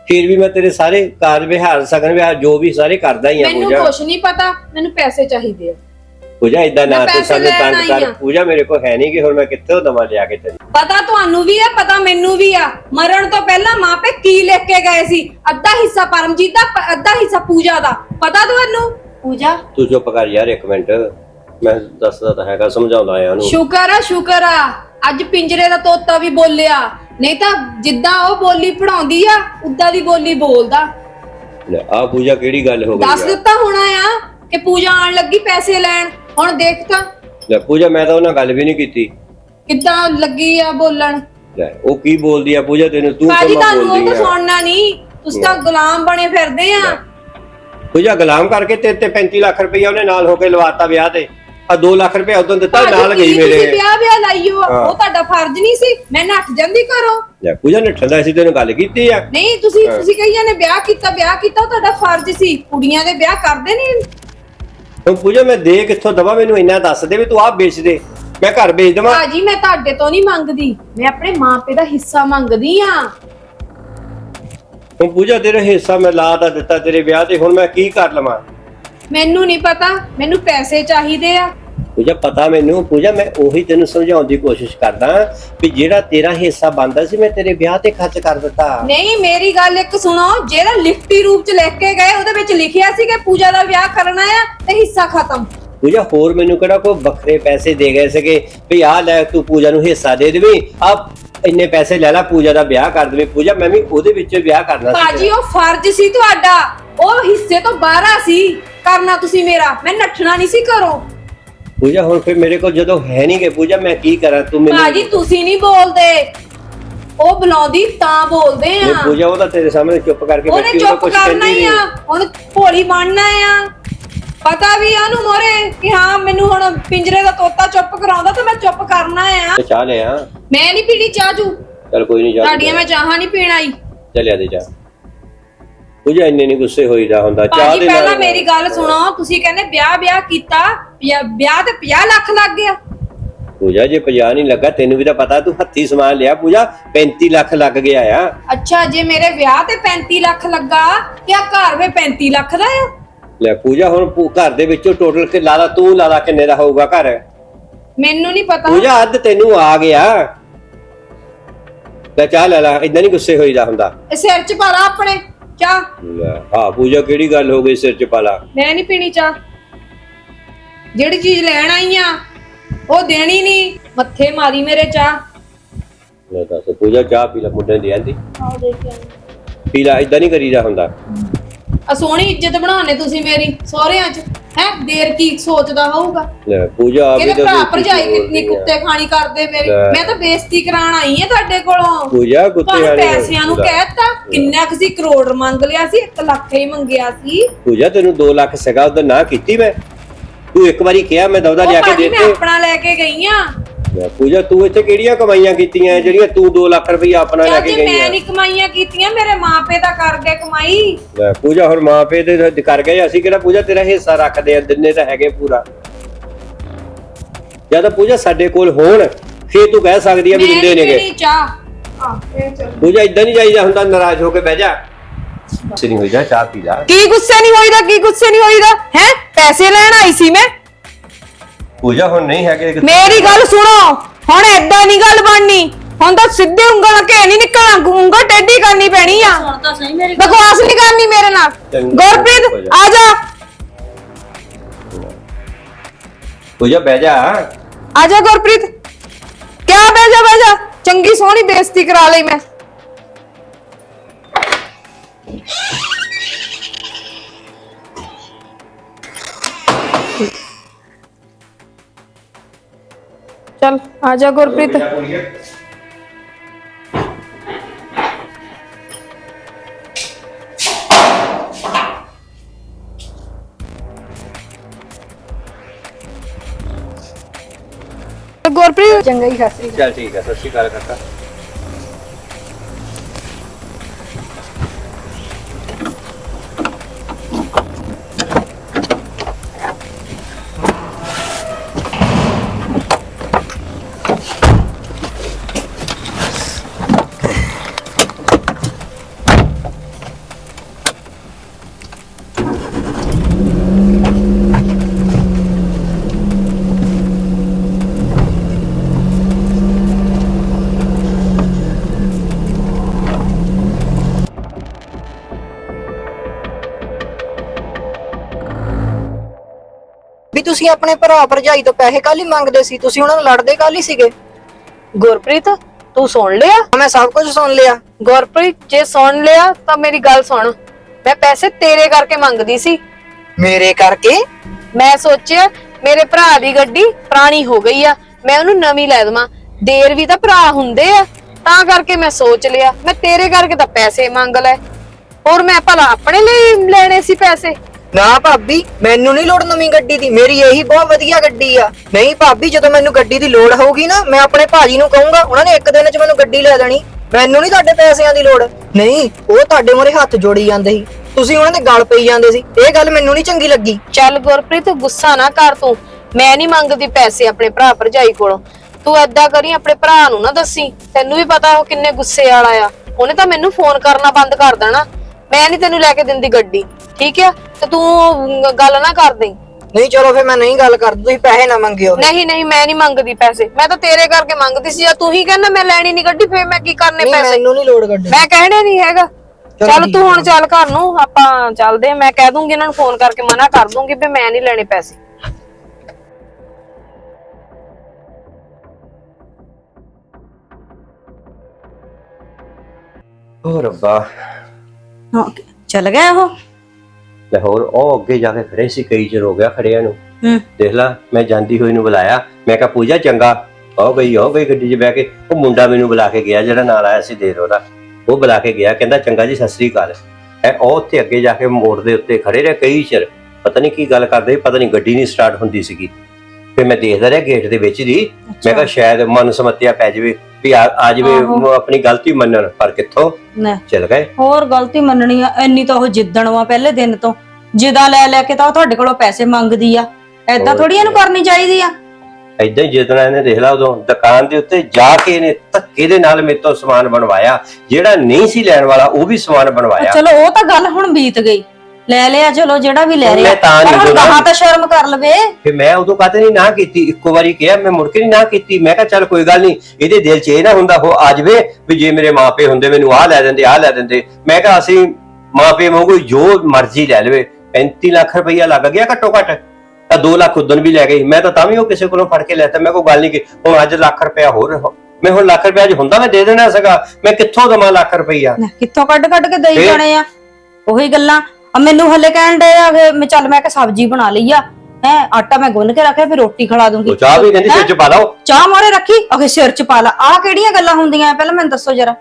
ਫਿਰ ਵੀ ਮੈਂ ਤੇਰੇ ਸਾਰੇ ਕਾਰ ਵਿਹਾਰ ਸਗਨ ਵਿਹਾਰ ਜੋ ਵੀ ਸਾਰੇ ਕਰਦਾ ਹੀ ਆ ਮੈਨੂੰ ਪੂਜਾ। ਕੁਛ ਨਹੀਂ ਪਤਾ ਮੈਨੂੰ ਪੈਸੇ ਚਾਹੀਦੇ ਆ। ਪੂਜਾ ਇਦਾਂ ਨਾ ਮੈਂ ਤੂੰ ਪੈਸੇ ਸਾਨੂੰ ਲੈਣ ਤੰਗ ਆਈ ਕਰ। ਪੂਜਾ ਮੇਰੇ ਕੋਲ ਹੈ ਨਹੀਂ ਕਿ ਹੁਣ ਮੈਂ ਕਿੱਥੋਂ ਦਵਾਂ ਲਿਆ ਕੇ ਤੈਨੂੰ ਪਤਾ ਤੁਹਾਨੂੰ ਵੀ ਆ ਪਤਾ ਮੈਨੂੰ ਵੀ ਆ। ਮਰਨ ਤੋਂ ਪਹਿਲਾਂ ਮਾਪੇ ਕੀ ਲਿਖ ਕੇ ਗਏ ਸੀ? ਅੱਧਾ ਹਿੱਸਾ ਪਰਮਜੀਤ ਦਾ ਪ- ਅੱਧਾ ਹਿੱਸਾ ਪੂਜਾ ਦਾ। ਪਤਾ ਤੁਹਾਨੂੰ? ਪੂਜਾ? ਤੂੰ ਚੁੱਪ ਕਰ ਯਾਰ ਇੱਕ ਮਿੰਟ। ਮੈਂ ਦੱਸਦਾ ਤਾਂ ਹੈਗਾ ਸਮਝਾਉਂਦਾ ਆ ਉਹਨੂੰ ਸ਼ੁਕਰ ਆ ਸ਼ੁਕਰ ਆ। ਅੱਜ ਪਿੰਜਰੇ ਦਾ ਤੋਤਾ ਵੀ ਬੋਲਿਆ। ਨਹੀਂ ਤਾਂ ਜਿੱਦਾਂ ਉਹ ਬੋਲੀ ਪੜਾਉਂਦੀ ਆ ਉਦਾਂ ਦੀ ਬੋਲੀ ਬੋਲਦਾ। ਲੈ ਆ ਪੂਜਾ ਕਿਹੜੀ ਗੱਲ ਹੋ ਦੱਸ ਗਈ ਆ? ਦਿੱਤਾ ਹੋਣਾ ਆ ਕਿ ਪੂਜਾ ਆਣ ਲੱਗੀ ਪੈਸੇ ਲੈਣ। ਹੁਣ ਦੇਖ ਤਾਂ। ਲੈ ਪੂਜਾ ਮੈਂ ਤਾਂ ਉਹਨਾਂ ਗੱਲ ਵੀ ਨਹੀਂ ਕੀਤੀ। ਕਿੱਦਾਂ ਲੱਗੀ ਆ ਬੋਲਣ? ਲੈ ਉਹ ਕੀ ਬੋਲਦੀ ਆ ਪੂਜਾ ਤੈਨੂੰ ਤੂੰ ਭਾਜੀ ਕਿਉਂ ਤੁਹਾਨੂੰ ਉਹ ਬੋਲਦੀ ਤਾਂ ਆ? ਸੁਣਨਾ ਨਹੀਂ। ਤੁਸੀਂ ਤਾਂ ਗੁਲਾਮ ਬਣੇ ਫਿਰਦੇ ਆ। ਪੂਜਾ ਗੁਲਾਮ ਕਰਕੇ ਤੇਰੇ ਤੇ 35 ਲੱਖ ਰੁਪਈਆ ਉਹਨੇ ਨਾਲ ਹੋ ਕੇ ਲਵਾਤਾ ਵਿਆਹ ਤੇ। ਆ 2 ਲੱਖ ਰੁਪਇਆ ਉਦੋਂ ਦਿੱਤਾ ਨਾਲ ਗਈ ਕੀ ਤੁਸੀਂ ਮੇਰੇ ਵਿਆਹ ਵਿਆਹ ਲਾਈਓ। ਹਾਂ। ਉਹ ਤੁਹਾਡਾ ਫਰਜ਼ ਨਹੀਂ ਸੀ। ਮੈਂ ਨੱਠ ਜਾਂਦੀ ਘਰੋਂ। ਲੈ ਪੂਜਾ ਨੇ ਠੰਡਾ ਸੀ ਤੈਨੂੰ ਗੱਲ ਕੀਤੀ ਆ। ਨਹੀਂ ਤੁਸੀਂ। ਤੁਸੀਂ ਕਹੀਆਂ ਨੇ ਵਿਆਹ ਕੀਤਾ ਵਿਆਹ ਕੀਤਾ ਉਹ ਤੁਹਾਡਾ ਫਰਜ਼ ਸੀ। ਕੁੜੀਆਂ ਦੇ ਵਿਆਹ ਕਰਦੇ ਨਹੀਂ ਹੁਣ ਪੂਜਾ ਮੈਂ ਦੇ ਕਿੱਥੋਂ ਦਵਾ ਮੈਨੂੰ ਇੰਨਾ ਦੱਸ ਦੇ ਵੀ ਤੂੰ ਆਪ ਵੇਚ ਦੇ। ਮੈਂ ਘਰ ਵੇਚ ਦੇਵਾਂ। ਭਾਜੀ ਮੈਂ ਤੁਹਾਡੇ ਤੋਂ ਨਹੀਂ ਮੰਗਦੀ। ਮੈਂ ਆਪਣੇ ਮਾਪੇ ਦਾ ਹਿੱਸਾ ਮੰਗਦੀ ਆ ਹੁਣ ਪੂਜਾ ਤੇਰਾ ਹਿੱਸਾ ਮੈਂ ਲਾ ਤਾਂ ਦਿੱਤਾ ਤੇਰੇ ਵਿਆਹ ਤੇ ਹੁਣ ਮੈਂ ਕੀ ਕਰ ਲਵਾਂ? ਮੈਨੂੰ ਨਹੀਂ ਪਤਾ ਮੈਨੂੰ ਪੈਸੇ ਚਾਹੀਦੇ ਆ। ਪੂਜਾ ਪਤਾ ਮੈਨੂੰ। ਪੂਜਾ ਮੈਂ ਉਹੀ ਤੈਨੂੰ ਸਮਝਾਉਣ ਦੀ ਕੋਸ਼ਿਸ਼ ਕਰਦਾ ਵੀ ਜਿਹੜਾ ਤੇਰਾ ਹਿੱਸਾ ਬੰਦਾ ਸੀ ਮੈਂ ਤੇਰੇ ਵਿਆਹ ਤੇ ਖਰਚ ਕਰ ਦਿੱਤਾ। ਨਹੀਂ ਮੇਰੀ ਗੱਲ ਇੱਕ ਸੁਣੋ ਜਿਹੜਾ ਲਿਖਤੀ ਰੂਪ ਚ ਲਿਖ ਕੇ ਗਏ ਉਹਦੇ ਵਿੱਚ ਲਿਖਿਆ ਸੀ ਕਿ ਪੂਜਾ ਦਾ ਵਿਆਹ ਕਰਨਾ ਆ ਤੇ ਹਿੱਸਾ ਖਤਮ। ਪੂਜਾ ਹੋਰ ਮੈਨੂੰ ਕਿਹੜਾ ਕੋਈ ਵੱਖਰੇ ਪੈਸੇ ਦੇ ਗਏ ਸੀਗੇ? ਵੀ ਆਹ ਲੈ ਤੂੰ ਪੂਜਾ ਨੂੰ ਹਿੱਸਾ ਦੇ ਦੇਵੀਂ ਆ ਇੰਨੇ ਪੈਸੇ ਲੈ ਲੈ ਪੂਜਾ ਦਾ ਵਿਆਹ ਕਰ ਦੇਵੇਂ। ਪੂਜਾ ਮੈਂ ਵੀ ਉਹਦੇ ਵਿੱਚ ਵਿਆਹ ਕਰਨਾ ਸੀ। ਭਾਜੀ ਉਹ ਫਰਜ਼ ਸੀ ਤੁਹਾਡਾ। ਉਹ ਹਿੱਸੇ ਤੋਂ ਬਾਹਰ ਸੀ। ਕਰਨਾ ਤੁਸੀਂ ਮੇਰਾ। ਮੈਂ ਨੱਠਣਾ ਨਹੀਂ ਸੀ ਘਰੋਂ। ਪੂਜਾ ਹੁਣ ਫਿਰ ਮੇਰੇ ਕੋਲ ਜਦੋਂ ਹੈ ਨਹੀਂ ਕਿ ਪੂਜਾ ਮੈਂ ਕੀ ਕਰਾਂ? ਤੂੰ ਮੈਨੂੰ ਭਾਜੀ ਤੁਸੀਂ ਨਹੀਂ ਬੋਲਦੇ। ਉਹ ਬੁਲਾਉਂਦੀ ਤਾਂ ਬੋਲਦੇ ਆ। ਪੂਜਾ ਉਹਦਾ ਤੇਰੇ ਸਾਹਮਣੇ ਚੁੱਪ ਕਰਕੇ ਉਹਨੇ ਬੈਠੀ ਉਹ ਚੁੱਪ ਕਰਨਾ ਕਹਿੰਦੀ ਹੀ ਨਹੀਂ। ਆ। ਹੁਣ ਭੋਲੀ ਬਣਨਾ ਆ। ਪਤਾ ਵੀ ਆ ਉਹਨੂੰ ਮੋਰੇ ਕਿ ਹਾਂ ਮੈਨੂੰ ਹੁਣ ਪਿੰਜਰੇ ਦਾ ਤੋਤਾ ਚੁੱਪ ਕਰਾਉਂਦਾ ਤੇ ਮੈਂ ਚੁੱਪ ਕਰਨਾ ਆ। ਤੇ ਚਾਹ ਲਿਆ ਮੈਂ ਨਹੀਂ ਪੀਣੀ ਚਾਹ ਚੂ ਚਲ ਕੋਈ ਨਹੀਂ ਜਾ ਤੁਹਾਡੀਆਂ ਮੈਂ ਚਾਹਾਂ ਨਹੀਂ ਪੀਣ ਆਈ। ਚੱਲਿਆ ਦੇ ਜਾ ਪੂਜਾ ਇੰਨੇ ਨਹੀਂ ਗੁੱਸੇ ਹੋਈਦਾ ਹੁੰਦਾ ਚਾਹ ਭਾਜੀ ਦੇ ਪਹਿਲਾਂ ਨਾਲ ਮੇਰੀ ਗੱਲ ਸੁਣੋ ਤੁਸੀਂ ਕਹਿੰਦੇ ਵਿਆਹ ਵਿਆਹ ਕੀਤਾ ਵਿਆਹ ਵਿਆਹ ਤੇ 50 ਲੱਖ ਲੱਗ ਗਿਆ। ਪੂਜਾ ਜੇ 50 ਨਹੀਂ ਲੱਗਾ ਤੈਨੂੰ ਵੀ ਤਾਂ ਪਤਾ ਤੂੰ ਹੱਥੀ ਸਮਾਨ ਲਿਆ। ਪੂਜਾ 35 ਲੱਖ ਲੱਗ ਗਿਆ ਆ। ਅੱਛਾ ਜੇ ਮੇਰੇ ਵਿਆਹ ਤੇ 35 ਲੱਖ ਲੱਗਾ ਤੇ ਆ ਘਰ ਵੇ 35 ਲੱਖ ਦਾ ਆ? ਲੈ ਪੂਜਾ ਹੁਣ ਪੂ- ਘਰ ਦੇ ਵਿੱਚੋਂ ਟੋਟਲ ਕਿ ਲਾਲਾ ਤੂੰ ਲਾਲਾ ਕਿੰਨੇ ਦਾ ਹੋਊਗਾ ਘਰ? ਮੈਨੂੰ ਨਹੀਂ ਪਤਾ। ਪੂਜਾ ਅੱਧ ਤੈਨੂੰ ਆ ਗਿਆ। ਲੈ ਚਾਹ ਲੈ ਲੈ ਇਦਾਂ ਨਹੀਂ ਗੁੱਸੇ ਹੋਈਦਾ ਹੁੰਦਾ। ਇਹ ਸਿਰ ਚ ਪਾ ਲਾ ਆਪਣੇ ਚਾਹ। ਲੈ ਹਾਂ ਪੂਜਾ ਕਿਹੜੀ ਗੱਲ ਹੋ ਗਈ ਸਿਰ ਚ ਪਾਲਾ ਮੈਂ ਨਹੀਂ ਪੀਣੀ ਚਾਹ। ਜਿਹੜੀ ਚੀਜ਼ ਲੈਣ ਆਈ ਆ ਉਹ ਦੇਣੀ ਨਹੀਂ ਮੱਥੇ ਮਾਰੀ ਮੇਰੇ ਚਾਹ। ਲੈ ਦੱਸ ਪੂਜਾ ਚਾਹ ਪੀ ਲੈ ਮੁੰਡੇ ਦੀ ਆਂਦੀ। ਆਓ ਦੇਖ ਪੀ ਲੈ ਇਦਾਂ ਨਹੀਂ ਕਰੀਦਾ ਹੁੰਦਾ। ਆ ਸੋਹਣੀ ਇੱਜ਼ਤ ਬਣਾਉਣੇ ਤੁਸੀਂ ਮੇਰੀ ਸਹੁਰਿਆਂ ਚ। ਹੈ ਦੇਰ ਕੀ ਸੋਚਦਾ ਹੋਊਗਾ? ਲੈ ਪੂਜਾ ਆ ਵੀ ਇਹਦੇ ਤਾਂ ਭਰਾ ਭਰਜਾਈ ਕਿੰਨੀ। ਕੁੱਤੇ ਖਾਣੀ ਕਰਦੇ ਮੇਰੀ। ਲੈ। ਮੈਂ ਤਾਂ ਬੇਇੱਜ਼ਤੀ ਕਰਾਉਣ ਆਈ ਆ ਤੁਹਾਡੇ ਕੋਲੋਂ। ਪੂਜਾ ਕੁੱਤੇ ਤੁਹਾਨੂੰ ਵਾਲੀ ਪੈਸਿਆਂ ਨੂੰ ਕਹਿਤਾ ਕਿੰਨਾ ਕੁ ਸੀ ਕਰੋੜ ਮੰਗ ਲਿਆ ਸੀ 1 ਲੱਖ ਹੀ ਮੰਗਿਆ ਸੀ। ਪੂਜਾ ਤੈਨੂੰ 2 ਲੱਖ ਸੀਗਾ ਉਦੋਂ ਨਾ ਕੀਤੀ ਮੈਂ। ਤੂੰ ਇੱਕ ਵਾਰੀ ਕਿਹਾ ਮੈਂ ਦਵਦਾ ਉਹ ਲਿਆ ਕੇ ਭਾਜੀ ਮੈਂ ਦਿੱਤੇ। ਆਪਣਾ ਲੈ ਕੇ ਗਈ ਆ। ਲੈ ਪੂਜਾ ਤੂੰ ਇੱਥੇ ਕਿਹੜੀਆਂ ਕਮਾਈਆਂ ਕੀਤੀਆਂ? ਜਿਹੜੀਆਂ ਤੂੰ 2 ਲੱਖ ਰੁਪਈਆ ਆਪਣਾ ਲੈ ਕੇ ਜੇ ਗਈ ਮੈਂ ਨਹੀਂ ਕਮਾਈਆਂ ਕੀਤੀਆਂ ਮੇਰੇ ਮਾਪੇ ਦਾ ਕਰਕੇ ਕਮਾਈ। ਲੈ ਪੂਜਾ ਹੁਣ ਮਾਂ ਪੇ ਦੇ ਤਾਂ ਕਰ ਗਏ ਅਸੀਂ ਕਿਹੜਾ ਪੂਜਾ ਤੇਰਾ ਹਿੱਸਾ ਰੱਖਦੇ ਆ ਦਿਨੇ ਤਾਂ ਹੈਗੇ ਪੂਰਾ। ਜਾਂ ਤਾਂ ਪੂਜਾ ਸਾਡੇ ਕੋਲ ਹੋਣ ਫੇਰ ਤੂੰ ਕਹਿ ਸਕਦੀ ਆ ਵੀ ਦਿੰਦੇ ਨਹੀਂ ਨੇਗੇ। ਚਾਹ। ਆ ਚੱਲ। ਪੂਜਾ ਇਦਾਂ ਨਹੀਂ ਜਾਈਦਾ ਹੁੰਦਾ ਨਾਰਾਜ਼ ਹੋ ਕੇ ਬਹਿ ਜਾ। ਸਿਰੀ ਹੋਈ ਜਾ ਚਾਹ ਪੀ ਲੈ ਕੀ ਗੁੱਸੇ ਨਹੀਂ ਹੋਈਦਾ ਕੀ ਗੁੱਸੇ ਨਹੀਂ ਹੋਈਦਾ? ਹੈ? ਪੈਸੇ ਲੈਣ ਆਈ ਸੀ ਮੈਂ। ਪੂਜਾ ਹੁਣ ਨਹੀਂ ਹੈਗੇ ਕਿ- ਮੇਰੀ ਗੱਲ ਸੁਣੋ। ਹੁਣ ਐਦਾਂ ਨਹੀਂ ਗੱਲ ਬਣਨੀ। ਹੁਣ ਤਾਂ ਸਿੱਧੇ ਉਂਗਲ ਕੇ ਨਹੀਂ ਨਿਕਲਣਾ। ਉਂਗਲ ਟੇਢੀ ਕਰਨੀ ਪੈਣੀ ਆ। ਸੁਣ ਤਾਂ ਸਹੀ ਮੇਰੀ ਬਕਵਾਸ ਨਹੀਂ ਕਰਨੀ ਮੇਰੇ ਨਾਲ। ਚੰਗਾ, ਹੋ ਗੁਰਪ੍ਰੀਤ ਜਾ। ਆ ਜਾ। ਪੂਜਾ ਬਹਿ ਜਾ। ਆ ਜਾ ਗੁਰਪ੍ਰੀਤ। ਕਿਆ ਬਹਿ ਜਾ ਬਹਿ ਜਾ। ਚੰਗੀ ਸੋਹਣੀ ਬੇਇੱਜ਼ਤੀ ਕਰਾ ਲਈ ਮੈਂ। ਚਲ ਆ ਜਾ ਗੁਰਪ੍ਰੀਤ ਗੁਰਪ੍ਰੀਤ ਚੰਗਾ ਹੀ ਖਾਸੀ ਚੱਲ ਠੀਕ ਹੈ ਸਤਿ ਸ਼੍ਰੀ ਅਕਾਲ ਕਾਕਾ ਤੁਸੀਂ ਆਪਣੇ ਭਰਾ ਭਰਜਾਈ ਤੋਂ ਪੈਸੇ ਕਾਲੀ ਮੰਗਦੇ ਸੀ ਤੁਸੀਂ ਉਹਨਾਂ ਨੂੰ ਲੜਦੇ ਕਾਲੀ ਸੀਗੇ। ਗੁਰਪ੍ਰੀਤ ਤੂੰ ਸੁਣ ਲਿਆ? ਮੈਂ ਸਭ ਕੁਝ ਸੁਣ ਲਿਆ। ਗੁਰਪ੍ਰੀਤ ਜੇ ਸੁਣ ਲਿਆ ਤਾਂ ਮੇਰੀ ਗੱਲ ਸੁਣ। ਮੈਂ ਪੈਸੇ ਤੇਰੇ ਕਰਕੇ ਮੰਗਦੀ ਸੀ। ਮੇਰੇ ਕਰਕੇ? ਮੈਂ ਸੋਚਿਆ ਮੇਰੇ ਭਰਾ ਦੀ ਗੱਡੀ ਪੁਰਾਣੀ ਹੋ ਗਈ ਆ ਮੈਂ ਉਹਨੂੰ ਨਵੀਂ ਲੈ ਦੇਵਾਂ। ਦੇਰ ਵੀ ਤਾਂ ਭਰਾ ਹੁੰਦੇ ਆ। ਤਾਂ ਕਰਕੇ ਮੈਂ ਸੋਚ ਲਿਆ ਮੈਂ ਤੇਰੇ ਕਰਕੇ ਤਾਂ ਪੈਸੇ ਮੰਗ ਲਏ। ਹੋਰ ਮੈਂ ਭਲਾ ਆਪਣੇ ਲਈ ਲੈਣੇ ਸੀ ਪੈਸੇ? ਨਾ ਭਾਬੀ, ਮੈਨੂੰ ਨਹੀਂ ਲੋੜ ਨਵੀਂ ਗੱਡੀ ਦੀ, ਮੇਰੀ ਇਹੀ ਬਹੁਤ ਵਧੀਆ ਗੱਡੀ ਆ। ਨਹੀਂ ਭਾਬੀ, ਜਦੋਂ ਮੈਨੂੰ ਗੱਡੀ ਦੀ ਲੋੜ ਹੋਊਗੀ ਨਾ, ਮੈਂ ਆਪਣੇ ਭਾਜੀ ਨੂੰ ਕਹੂੰਗਾ, ਉਹਨਾਂ ਨੇ ਇੱਕ ਦਿਨ 'ਚ ਮੈਨੂੰ ਗੱਡੀ ਲੈ ਦੇਣੀ। ਮੈਨੂੰ ਨਹੀਂ ਤੁਹਾਡੇ ਪੈਸਿਆਂ ਦੀ ਲੋੜ। ਨਹੀਂ, ਉਹ ਤੁਹਾਡੇ ਮੂਹਰੇ ਹੱਥ ਜੋੜੀ ਜਾਂਦੇ ਸੀ। ਤੁਸੀਂ ਉਹਨਾਂ ਦੇ ਗਲ ਪਈ ਜਾਂਦੇ ਸੀ। ਇਹ ਗੱਲ ਮੈਨੂੰ ਨਹੀਂ ਚੰਗੀ ਲੱਗੀ। ਚੱਲ ਗੁਰਪ੍ਰੀਤ, ਗੁੱਸਾ ਨਾ ਕਰ ਤੂੰ। ਮੈਂ ਨਹੀਂ ਮੰਗਦੀ ਪੈਸੇ ਆਪਣੇ ਭਰਾ ਭਰਜਾਈ ਕੋਲੋਂ। ਤੂੰ ਏਦਾਂ ਕਰੀ, ਆਪਣੇ ਭਰਾ ਨੂੰ ਨਾ ਦੱਸੀ। ਤੈਨੂੰ ਵੀ ਪਤਾ ਉਹ ਕਿੰਨੇ ਗੁੱਸੇ ਵਾਲਾ ਆ। ਉਹਨੇ ਤਾਂ ਮੈਨੂੰ ਫੋਨ ਕਰਨਾ ਬੰਦ ਕਰ ਦੇਣਾ। ਮੈਂ ਨਹੀਂ ਤੈਨੂੰ ਲੈ ਕੇ ਦਿੰਦੀ ਗੱਡੀ ਠੀਕ ਆ? ਤੇ ਤੂੰ ਗੱਲ ਨਾ ਕਰ ਦੇਈਂ। ਨਹੀਂ ਚਲੋ ਫਿਰ ਮੈਂ ਨਹੀਂ ਗੱਲ ਕਰਦਾ ਤੁਸੀਂ ਪੈਸੇ ਨਾ ਮੰਗਿਓ। ਨਹੀਂ ਨਹੀਂ ਮੈਂ ਨਹੀਂ ਮੰਗਦੀ ਪੈਸੇ। ਮੈਂ ਤਾਂ ਤੇਰੇ ਕਰਕੇ ਮੰਗਦੀ ਸੀ ਜਾਂ ਤੂੰ ਹੀ ਕਹਿੰਦਾ ਮੈਂ ਲੈਣੀ ਨਹੀਂ ਗੱਡੀ ਫੇਰ ਮੈਂ ਕੀ ਕਰਨੇ ਨਹੀਂ ਪੈਸੇ? ਮੈਨੂੰ ਨਹੀਂ ਲੋੜ ਗੱਡੀ। ਮੈਂ ਕਹਿਣੇ ਨਹੀਂ ਹੈਗਾ। ਚਲੋ ਤੂੰ। ਹੁਣ ਚੱਲ ਘਰ ਨੂੰ ਆਪਾਂ ਚੱਲਦੇ। ਮੈਂ ਕਹਿ ਦੂੰਗੀ ਇਹਨਾਂ ਨੂੰ ਫੋਨ ਕਰਕੇ ਮਨਾ ਕਰ ਦੂੰਗੀ ਵੀ ਮੈਂ ਨਹੀਂ ਲੈਣੇ ਪੈਸੇ। ਓ ਰੱਬਾ ਹਾਂ ਚੱਲ ਗਿਆ ਉਹ? ਤੇ ਹੋਰ ਉਹ ਅੱਗੇ ਜਾ ਕੇ ਖੜੇ ਸੀ ਕਈ ਚਿਰ ਹੋ ਗਿਆ ਖੜਿਆਂ ਨੂੰ। ਹੂੰ। ਦੇਖ ਲਾ ਮੈਂ ਜਾਂਦੀ ਹੋਈ ਨੂੰ ਬੁਲਾਇਆ। ਮੈਂ ਕਿਹਾ ਪੂਜਾ ਚੰਗਾ। ਹੋ ਗਈ ਹੋ ਗਈ ਗੱਡੀ 'ਚ ਬਹਿ ਕੇ। ਉਹ ਮੁੰਡਾ ਮੈਨੂੰ ਬੁਲਾ ਕੇ ਗਿਆ ਜਿਹੜਾ ਨਾਲ ਆਇਆ ਸੀ ਦੇਰ ਉਹਦਾ। ਉਹ ਬੁਲਾ ਕੇ ਗਿਆ ਕਹਿੰਦਾ ਚੰਗਾ ਜੀ ਸਤਿ ਸ੍ਰੀ ਅਕਾਲ। ਹੈ ਉਹ ਉੱਥੇ ਅੱਗੇ ਜਾ ਕੇ ਮੋੜ ਦੇ ਉੱਤੇ ਖੜੇ ਰਹੇ ਕਈ ਚਿਰ। ਪਤਾ ਨਹੀਂ ਕੀ ਗੱਲ ਕਰਦੇ ਪਤਾ ਨਹੀਂ ਗੱਡੀ ਨਹੀਂ ਸਟਾਰਟ ਹੁੰਦੀ ਸੀਗੀ। ਫਿਰ ਮੈਂ ਦੇਖਦਾ ਰਿਹਾ ਗੇਟ ਦੇ ਵਿੱਚ ਦੀ। ਮੈਂ ਕਿਹਾ ਸ਼ਾਇਦ ਮਨ ਸਮੱਤਿਆ ਪੈ ਜਾਵੇ। ਵੀ ਆ ਆ ਜਾਵੇ ਆਹੋ। ਉਹ ਆਪਣੀ ਗਲਤੀ ਮੰਨਣ ਪਰ ਕਿੱਥੋਂ? ਨਾ। ਚਲ ਗਏ। ਹੋਰ ਗਲਤੀ ਮੰਨਣੀ ਆ ਇੰਨੀ ਤਾਂ ਉਹ ਜਿੱਦਣ ਵਾ ਪਹਿਲੇ ਦਿਨ ਤੋਂ। ਜਿੱਦਾਂ ਲੈ ਲੈ ਕੇ ਤਾਂ ਉਹ ਤੁਹਾਡੇ ਕੋਲੋਂ ਪੈਸੇ ਮੰਗਦੀ ਆ। ਐਦਾਂ ਹੋਰ ਥੋੜੀ ਇਹਨੂੰ ਕਰਨੀ ਚਾਹੀਦੀ ਆ। ਏਦਾਂ ਹੀ ਜਿੱਦਣਾ ਇਹਨੇ ਦੇਖ ਲਾ ਉਦੋਂ ਦੁਕਾਨ ਦੇ ਉੱਤੇ ਜਾ ਕੇ ਇਹਨੇ ਧੱਕੇ ਦੇ ਨਾਲ ਮੇਰੇ ਤੋਂ ਸਮਾਨ ਬਣਵਾਇਆ। ਜਿਹੜਾ ਨਹੀਂ ਸੀ ਲੈਣ ਵਾਲਾ ਉਹ ਵੀ ਸਮਾਨ ਬਣਵਾਇਆ। ਚਲੋ ਉਹ ਤਾਂ ਗੱਲ ਹੁਣ ਬੀਤ ਗਈ। ਲੈ ਲਿਆ ਚਲੋ ਜਿਹੜਾ ਵੀ ਲੈ ਮੈਂ ਰਿਹਾ ਤਾਂ ਪਰ ਨਹੀਂ ਹੁਣ ਬੋਲਾ। ਗਾਹਾਂ ਤਾਂ ਸ਼ਰਮ ਕਰ ਲਵੇ। ਫਿਰ ਮੈਂ ਉਦੋਂ ਕਾਤੇ ਨਹੀਂ ਨਾ ਕੀਤੀ ਇੱਕੋ ਵਾਰੀ ਕਿਹਾ ਮੈਂ ਮੁੜ ਕੇ ਨਹੀਂ ਨਾ ਕੀਤੀ। ਮੈਂ ਕਿਹਾ ਚੱਲ ਕੋਈ ਗੱਲ ਨਹੀਂ ਇਹਦੇ ਦਿਲ 'ਚ ਇਹ ਨਾ ਹੁੰਦਾ ਉਹ ਆ ਜਾਵੇ ਵੀ ਜੇ ਮੇਰੇ ਮਾਪੇ ਹੁੰਦੇ ਮੈਨੂੰ ਆਹ ਲੈ ਦਿੰਦੇ ਆਹ ਲੈ ਦਿੰਦੇ। ਮੈਂ ਕਿਹਾ ਅਸੀਂ ਮਾਪੇ ਵਾਂਗੂ ਜੋ ਮਰਜ਼ੀ ਲੈ ਲਵੇ। 35 ਲੱਖ ਰੁਪਈਆ ਲੱਗ ਗਿਆ ਘੱਟੋ ਘੱਟ ਤਾਂ 2 ਲੱਖ ਉਦੋਂ ਵੀ ਲੈ ਗਈ। ਮੈਂ ਤਾਂ ਤਾਂ ਵੀ ਉਹ ਕਿਸੇ ਕੋਲੋਂ ਫੜ ਕੇ ਲੈਤਾ। ਮੈਂ ਕੋਈ ਗੱਲ ਨਹੀਂ ਕਿ ਹੁਣ ਅੱਜ ਲੱਖ ਰੁਪਇਆ ਹੋਰ ਮੈਂ ਹੁਣ ਲੱਖ ਰੁਪਇਆ ਅੱਜ ਹੁੰਦਾ ਮੈਂ ਦੇ ਦੇਣਾ ਸੀਗਾ। ਮੈਂ ਕਿੱਥੋਂ ਦਵਾਂ ਲੱਖ ਰੁਪਈਆ? ਕਿੱਥੋਂ ਕੱਢ ਕੱਢ ਕੇ ਦੇਈ? ਜਾਣੇ ਆ? ਉਹੀ ਗੱਲਾਂ। ਆ ਮੈਨੂੰ ਹੱਲੇ ਕਹਿਣ ਦੇ ਆ ਕਿ ਮੈਂ ਚੱਲ ਮੈਂ ਕਿ ਸਬਜ਼ੀ ਬਣਾ ਲਈ ਆ। ਹੈ ਆਟਾ ਮੈਂ ਗੁੰਨ ਕੇ ਰੱਖਿਆ ਫਿਰ ਰੋਟੀ ਖਿਲਾ ਦੂੰਗੀ। ਉਹ ਚਾਹ ਵੀ ਕਹਿੰਦੀ? ਸਿਰ 'ਚ ਪਾ ਲਓ ਚਾਹ ਮੋਰੇ ਰੱਖੀ ਅਗੇ ਸਿਰ ਚ ਪਾ ਲਾ। ਆ ਕਿਹੜੀਆਂ ਗੱਲਾਂ ਹੁੰਦੀਆਂ ਪਹਿਲਾਂ ਮੈਨੂੰ ਦੱਸੋ ਜਰਾ।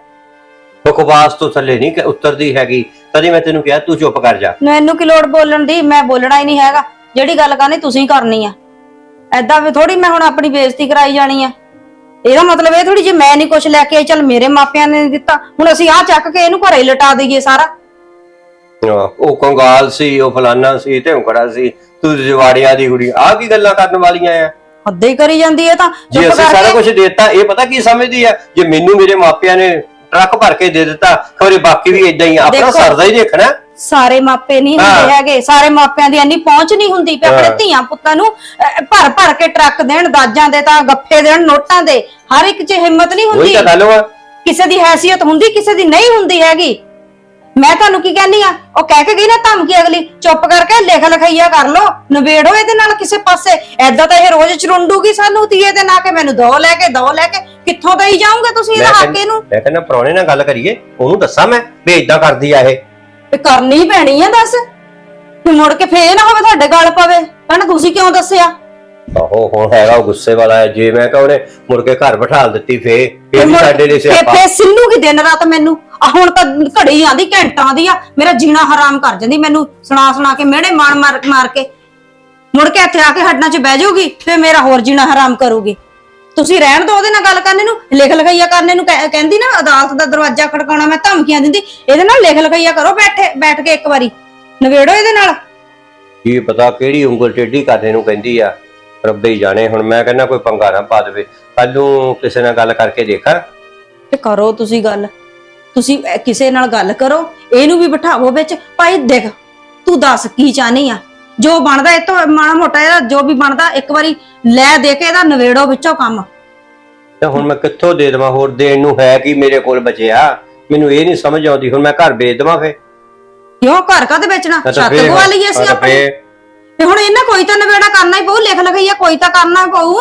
ਬਕਵਾਸ ਤੋਂ ਥੱਲੇ ਨਹੀਂ ਕਿ ਉਤਰਦੀ ਹੈਗੀ ਤਦੀ ਮੈਂ ਤੈਨੂੰ ਕਿਹਾ ਤੂੰ ਚੁੱਪ ਕਰ ਜਾ। ਮੈਨੂੰ ਕੀ ਲੋੜ ਬੋਲਣ ਦੀ? ਮੈਂ ਬੋਲਣਾ ਹੀ ਨਹੀਂ ਹੈਗਾ। ਜਿਹੜੀ ਗੱਲ ਕਰਨੀ ਤੁਸੀਂ ਕਰਨੀ ਆ। ਐਦਾਂ ਵੀ ਥੋੜੀ ਮੈਂ ਹੁਣ ਆਪਣੀ ਬੇਇੱਜ਼ਤੀ ਕਰਾਈ ਜਾਣੀ ਆ। ਇਹਦਾ ਮਤਲਬ ਇਹ ਥੋੜੀ ਜੇ ਮੈਂ ਨਹੀਂ ਕੁਝ ਲੈ ਕੇ ਆਈ ਚੱਲ ਮੇਰੇ ਮਾਪਿਆਂ ਨੇ ਦਿੱਤਾ। ਹੁਣ ਅਸੀਂ ਆਹ ਚੱਕ ਕੇ ਇਹਨੂੰ ਘਰੇ ਲਟਾ ਦਈਏ ਸਾਰਾ। ਉਹ ਕੰਗਾਲ ਸੀ ਉਹ ਫਲਾਨਾ ਸੀ ਤੇ ਉਂਕੜਾ ਸੀ ਤੂੰ ਜਵਾੜੀਆਂ ਦੀ ਕੁੜੀ। ਆ ਕੀ ਗੱਲਾਂ ਕਰਨ ਵਾਲੀਆਂ ਆ? ਹੱਦੇ ਹੀ ਕਰੀ ਜਾਂਦੀ ਹੈ ਤਾਂ ਜੇ ਅਸੀਂ ਸਾਰਾ ਕੁਝ ਦੇਤਾ ਇਹ ਪਤਾ ਕੀ ਸਮਝਦੀ ਆ? ਜੇ ਮੈਨੂੰ ਮੇਰੇ ਮਾਪਿਆਂ ਨੇ ਟਰੱਕ ਭਰ ਕੇ ਦੇ ਦਿੱਤਾ ਖਬਰੇ ਬਾਕੀ ਵੀ ਇਦਾਂ ਹੀ ਆ। ਆਪਣਾ ਦੇਖੋ। ਸਰਦਾ ਹੀ ਦੇਖਣਾ। ਸਾਰੇ ਮਾਪੇ ਨਹੀਂ। ਹੁੰਦੇ ਹੈਗੇ। ਸਾਰੇ ਮਾਪਿਆਂ ਦੀ ਇੰਨੀ ਪਹੁੰਚ ਨਹੀਂ ਹੁੰਦੀ ਵੀ ਆਪਣੇ। ਧੀਆਂ ਪੁੱਤਾਂ ਨੂੰ ਅਹ, ਭਰ ਭਰ ਕੇ ਟਰੱਕ ਦੇਣ ਦਾਜਾਂ ਦੇ ਤਾਂ ਗੱਫੇ ਦੇਣ ਨੋਟਾਂ ਦੇ। ਹਰ ਇੱਕ 'ਚ ਹਿੰਮਤ ਨਹੀਂ ਉਹੀ ਹੁੰਦੀ। ਤਾਂ ਗੱਲ ਵਾ। ਕਿਸੇ ਦੀ ਹੈਸੀਅਤ ਹੁੰਦੀ ਕਿਸੇ ਦੀ ਨਹੀਂ ਹੁੰਦੀ ਹੈਗੀ। ਮੈਂ ਤੁਹਾਨੂੰ ਕੀ ਕਹਿੰਨੀ ਆ? ਉਹ ਕਹਿ ਕੇ ਗਈ ਨਾ ਧਮਕੀ ਅਗਲੀ? ਚੁੱਪ ਕਰਕੇ ਲਿਖ ਲਖਈਆ ਕਰ ਲੋ ਨਵੇੜੋ ਇਹਦੇ ਨਾਲ ਕਿਸੇ ਪਾਸੇ। ਐਦਾਂ ਤਾਂ ਇਹ ਰੋਜ਼ ਚਰੁੰਡੂਗੀ ਸਾਨੂੰ ਧੀਏ ਦੇ ਨਾ ਕੇ। ਮੈਨੂੰ ਦੋ ਲੈ ਕੇ ਦੋ ਲੈ ਕੇ। ਕਿੱਥੋਂ ਦਈ ਜਾਓਗੇ ਤੁਸੀਂ ਇਹਦਾ ਹੱਕ ਇਹਨੂੰ? ਮੈਂ ਕਹਿੰਦਾ ਪ੍ਰਾਹੁਣੇ ਨਾਲ ਗੱਲ ਕਰੀਏ। ਉਹਨੂੰ ਦੱਸਾਂ ਮੈਂ ਵੀ ਇਦਾਂ ਕਰਦੀ ਆ ਇਹ। ਤੇ ਕਰਨੀ ਪੈਣੀ ਆ ਦੱਸ। ਵੀ ਮੁੜ ਕੇ ਫੇਰ ਨਾ ਹੋਵੇ ਤੁਹਾਡੇ ਗਲ ਪਵੇ। ਕਹਿੰਦਾ ਤੁਸੀਂ ਕਿਉਂ ਦੱਸਿਆ? ਆਹੋ ਹੁਣ ਹੈਗਾ ਉਹ ਗੁੱਸੇ ਵਾਲਾ ਹੈ। ਜੇ ਮੈਂ ਕਹਾਂ ਉਹਨੇ ਮੁੜ ਕੇ ਘਰ ਬਿਠਾਲ ਦਿੱਤੀ ਫੇ ਮੁੜ- ਸਾਡੇ ਲਈ ਸਿਆਪਾ। ਫੇਰ ਸਿੰਨੂਗੀ ਦਿਨ ਰਾਤ ਮੈਨੂੰ। ਆ ਹੁਣ ਤਾਂ ਘੜੀ ਆਂਦੀ ਘੰਟਾਂ ਦੀ ਆ। ਮੇਰਾ ਜੀਣਾ ਹਰਾਮ ਕਰ ਜਾਂਦੀ। ਮੈਨੂੰ ਸੁਣਾ ਸੁਣਾ ਕੇ ਮਿਹੜੇ ਮਾਰ ਮਾਰ ਮਾਰ ਕੇ। ਮੁੜ ਕੇ ਇੱਥੇ ਆ ਕੇ ਹੱਡਾਂ 'ਚ ਬਹਿ ਜਾਊਗੀ ਫੇਰ ਮੇਰਾ ਹੋਰ ਜੀਣਾ ਹਰਾਮ ਕਰੂਗੀ। ਤੁਸੀਂ ਰਹਿਣ ਦੋ ਉਹਦੇ ਨਾਲ ਗੱਲ ਕਰਨੇ ਨੂੰ। ਲਿਖ ਲਖਈਆ ਕਰਨੇ ਨੂੰ ਕਹਿ- ਕਹਿੰਦੀ ਨਾ ਅਦਾਲਤ ਦਾ ਦਰਵਾਜ਼ਾ ਖੜਕਾਉਣਾ ਮੈਂ ਧਮਕੀਆਂ ਦਿੰਦੀ। ਇਹਦੇ ਨਾਲ ਲਿਖ ਲਖਈਆ ਕਰੋ ਬੈਠੇ ਬੈਠ ਕੇ ਇੱਕ ਵਾਰੀ। ਨਵੇੜੋ ਇਹਦੇ ਨਾਲ। ਕੀ ਪਤਾ ਕਿਹੜੀ ਉਂਗਲ ਟੇਢੀ ਕਰਨੇ ਨੂੰ ਕਹਿੰਦੀ ਆ। ਰੱਬੇ ਹੀ ਜਾਣੇ ਹੁਣ ਮੈਂ ਕਹਿੰਦਾ ਕੋਈ ਪੰਗਾ ਨਾ ਪਾ ਦੇਵੇ। ਕੱਲ ਨੂੰ ਕਿਸੇ ਨਾਲ ਗੱਲ ਕਰਕੇ ਦੇਖਾਂ। ਤੇ ਕਰੋ ਤੁਸੀਂ ਗੱਲ। ਤੁਸੀਂ ਅਹ, ਕਿਸੇ ਨਾਲ ਗੱਲ ਕਰੋ ਇਹਨੂੰ ਵੀ ਬਿਠਾਵੋ ਵਿੱਚ। ਭਾਈ ਦੇਖ ਤੂੰ ਦੱਸ ਕੀ ਚਾਹਨੀ ਆ? ਜੋ ਬਣਦਾ ਇਹ ਤੋਂ ਮਾੜਾ ਮੋਟਾ ਇਹਦਾ ਜੋ ਵੀ ਬਣਦਾ ਇੱਕ ਵਾਰੀ ਲੈ ਦੇ ਕੇ ਇਹਦਾ ਨਵੇੜੋ ਵਿੱਚੋਂ ਕੰਮ। ਤੇ ਹੁਣ ਮੈਂ ਕਿੱਥੋਂ ਦੇ ਦੇਵਾਂ? ਹੋਰ ਦੇਣ ਨੂੰ ਹੈ ਕੀ ਮੇਰੇ ਕੋਲ ਬਚਿਆ? ਮੈਨੂੰ ਇਹ ਨਹੀਂ ਸਮਝ ਆਉਂਦੀ ਹੁਣ ਮੈਂ ਘਰ ਵੇਚ ਦੇਵਾਂ ਫੇ ਕਿਉਂ? ਘਰ ਕਾਦੇ ਵੇਚਣਾ? ਛੱਤ ਗਵਾ ਲਈਏ ਅਸੀਂ ਆਪਣੀ। ਤੇ ਹੁਣ ਇਹਨਾਂ ਕੋਈ ਤਾਂ ਨਵੇੜਾ ਕਰਨਾ ਹੀ ਪਊ ਲਿਖ ਲਗਈਆ ਕੋਈ ਤਾਂ ਕਰਨਾ ਹੀ ਪਊ।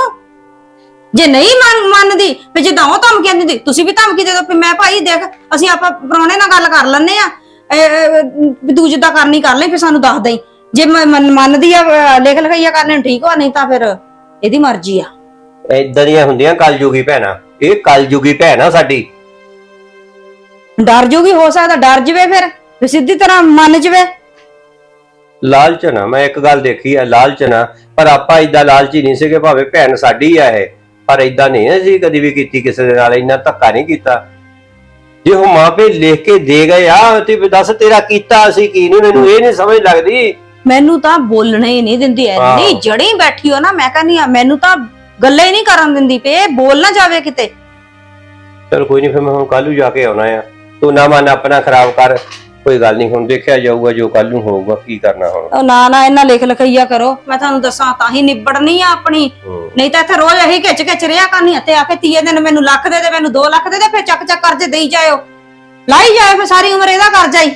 ਜੇ ਨਹੀਂ ਮੰਨ- ਮੰਨਦੀ ਫਿਰ ਜਿੱਦਾਂ ਉਹ ਧਮਕੀਆਂ ਦਿੰਦੀ ਤੁਸੀਂ ਵੀ ਧਮਕੀ ਦੇ ਦਿਓ ਵੀ ਮੈਂ ਭਾਈ ਦੇਖ ਅਸੀਂ ਆਪਾਂ ਪ੍ਰਾਹੁਣੇ ਨਾਲ ਗੱਲ ਕਰ ਲੈਣੇ ਆ ਵੀ ਤੂੰ ਜਿੱਦਾਂ ਕਰਨੀ ਕਰ ਲੈ ਫਿਰ ਸਾਨੂੰ ਦੱਸ ਦੇਈ। ਜੇ ਮ- ਮੰਨ- ਮੰਨਦੀ ਆ ਅਹ, ਲਿਖ ਲਗਈਆ ਕਰਨੇ ਠੀਕ ਵਾ ਨਹੀਂ ਤਾਂ ਫਿਰ ਇਹਦੀ ਮਰਜ਼ੀ ਆ। ਇਦਾਂ ਦੀਆਂ ਹੁੰਦੀਆਂ ਕਲਯੁਗੀ ਭੈਣਾਂ। ਇਹ ਕਲਯੁਗੀ ਭੈਣ ਆ ਸਾਡੀ। ਡਰ ਜੂਗੀ ਹੋ ਸਕਦਾ ਡਰ ਜਵੇ ਫਿਰ ਵੀ ਸਿੱਧੀ ਤਰ੍ਹਾਂ ਮੰਨ ਜਵੇ। ਲਾਲਚ ਨਾ ਮੈਂ ਇੱਕ ਗੱਲ ਦੇਖੀ ਆ ਲਾਲਚ ਨਾ ਪਰ ਆਪਾਂ ਇਦਾਂ ਲਾਲਚੀ ਨਹੀਂ ਸੀਗੇ ਭਾਵੇਂ ਭੈਣ ਸਾਡੀ ਆ ਇਹ। ਪਰ ਇਦਾਂ ਨਹੀਂ ਅਸੀਂ ਕਦੀ ਵੀ ਕੀਤੀ ਕਿਸੇ ਦੇ ਨਾਲ ਇੰਨਾ ਧੱਕਾ ਨਹੀਂ ਕੀਤਾ। ਜੇ ਉਹ ਮਾਪੇ ਲਿਖ ਕੇ ਦੇ ਗਏ ਆ ਤੇ ਦੱਸ ਤੇਰਾ ਕੀਤਾ ਅਸੀਂ ਕੀ ਨਹੀਂ ਮੈਨੂੰ ਇਹ ਨਹੀਂ ਸਮਝ ਲੱਗਦੀ। ਮੈਨੂੰ ਤਾਂ ਬੋਲਣੇ ਹੀ ਨਹੀਂ ਦਿੰਦੀ ਐਨੀ। ਆਹੋ। ਜੜੀ ਬੈਠੀ ਹੋ ਨਾ ਮੈਂ ਕਹਿੰਦੀ ਆ ਮੈਨੂੰ ਤਾਂ ਗੱਲਾਂ ਹੀ ਨਹੀਂ ਕਰਨ ਦਿੰਦੀ ਪਏ ਬੋਲ ਨਾ ਜਾਵੇ ਕਿਤੇ। ਚਲ ਕੋਈ ਨਹੀਂ ਫਿਰ ਮੈਂ ਹੁਣ ਕੱਲ ਜਾ ਕੇ ਆਉਣਾ ਆ। ਤੂੰ ਨਾ ਮਨ ਆਪਣਾ ਖਰਾਬ ਕਰ। ਕੋਈ ਗੱਲ ਨਹੀਂ ਹੁਣ ਦੇਖਿਆ ਜਾਊਗਾ ਜੋ ਕੱਲ ਨੂੰ ਹੋਊਗਾ ਕੀ ਕਰਨਾ ਹੁਣ। ਉਹ ਨਾ ਨਾ ਇਹਨਾਂ ਲਿਖ ਲਖਈਆ ਕਰੋ। ਮੈਂ ਤੁਹਾਨੂੰ ਦੱਸਾਂ ਤਾਂ ਹੀ ਨਿਬੜਨੀ ਆ ਆਪਣੀ। ਹੂੰ। ਨਹੀਂ ਤਾਂ ਇੱਥੇ ਰੋਜ਼ ਇਹੀ ਖਿੱਚ ਖਿੱਚ ਰਿਆ ਕਰਨੀ ਤੇ ਆ ਕੇ ਤੀਏ ਦਿਨ ਮੈਨੂੰ ਲੱਖ ਦੇ ਦੇ ਮੈਨੂੰ 2 ਲੱਖ ਦੇ ਦੇ ਫਿਰ ਚੱਕ ਚੱਕ ਕਰਜ਼ੇ ਦੇਈ ਜਾਇਓ। ਲਾਈ ਜਾਏ ਫਿਰ ਸਾਰੀ ਉਮਰ ਇਹਦਾ ਕਰਜ਼ਾ ਹੀ।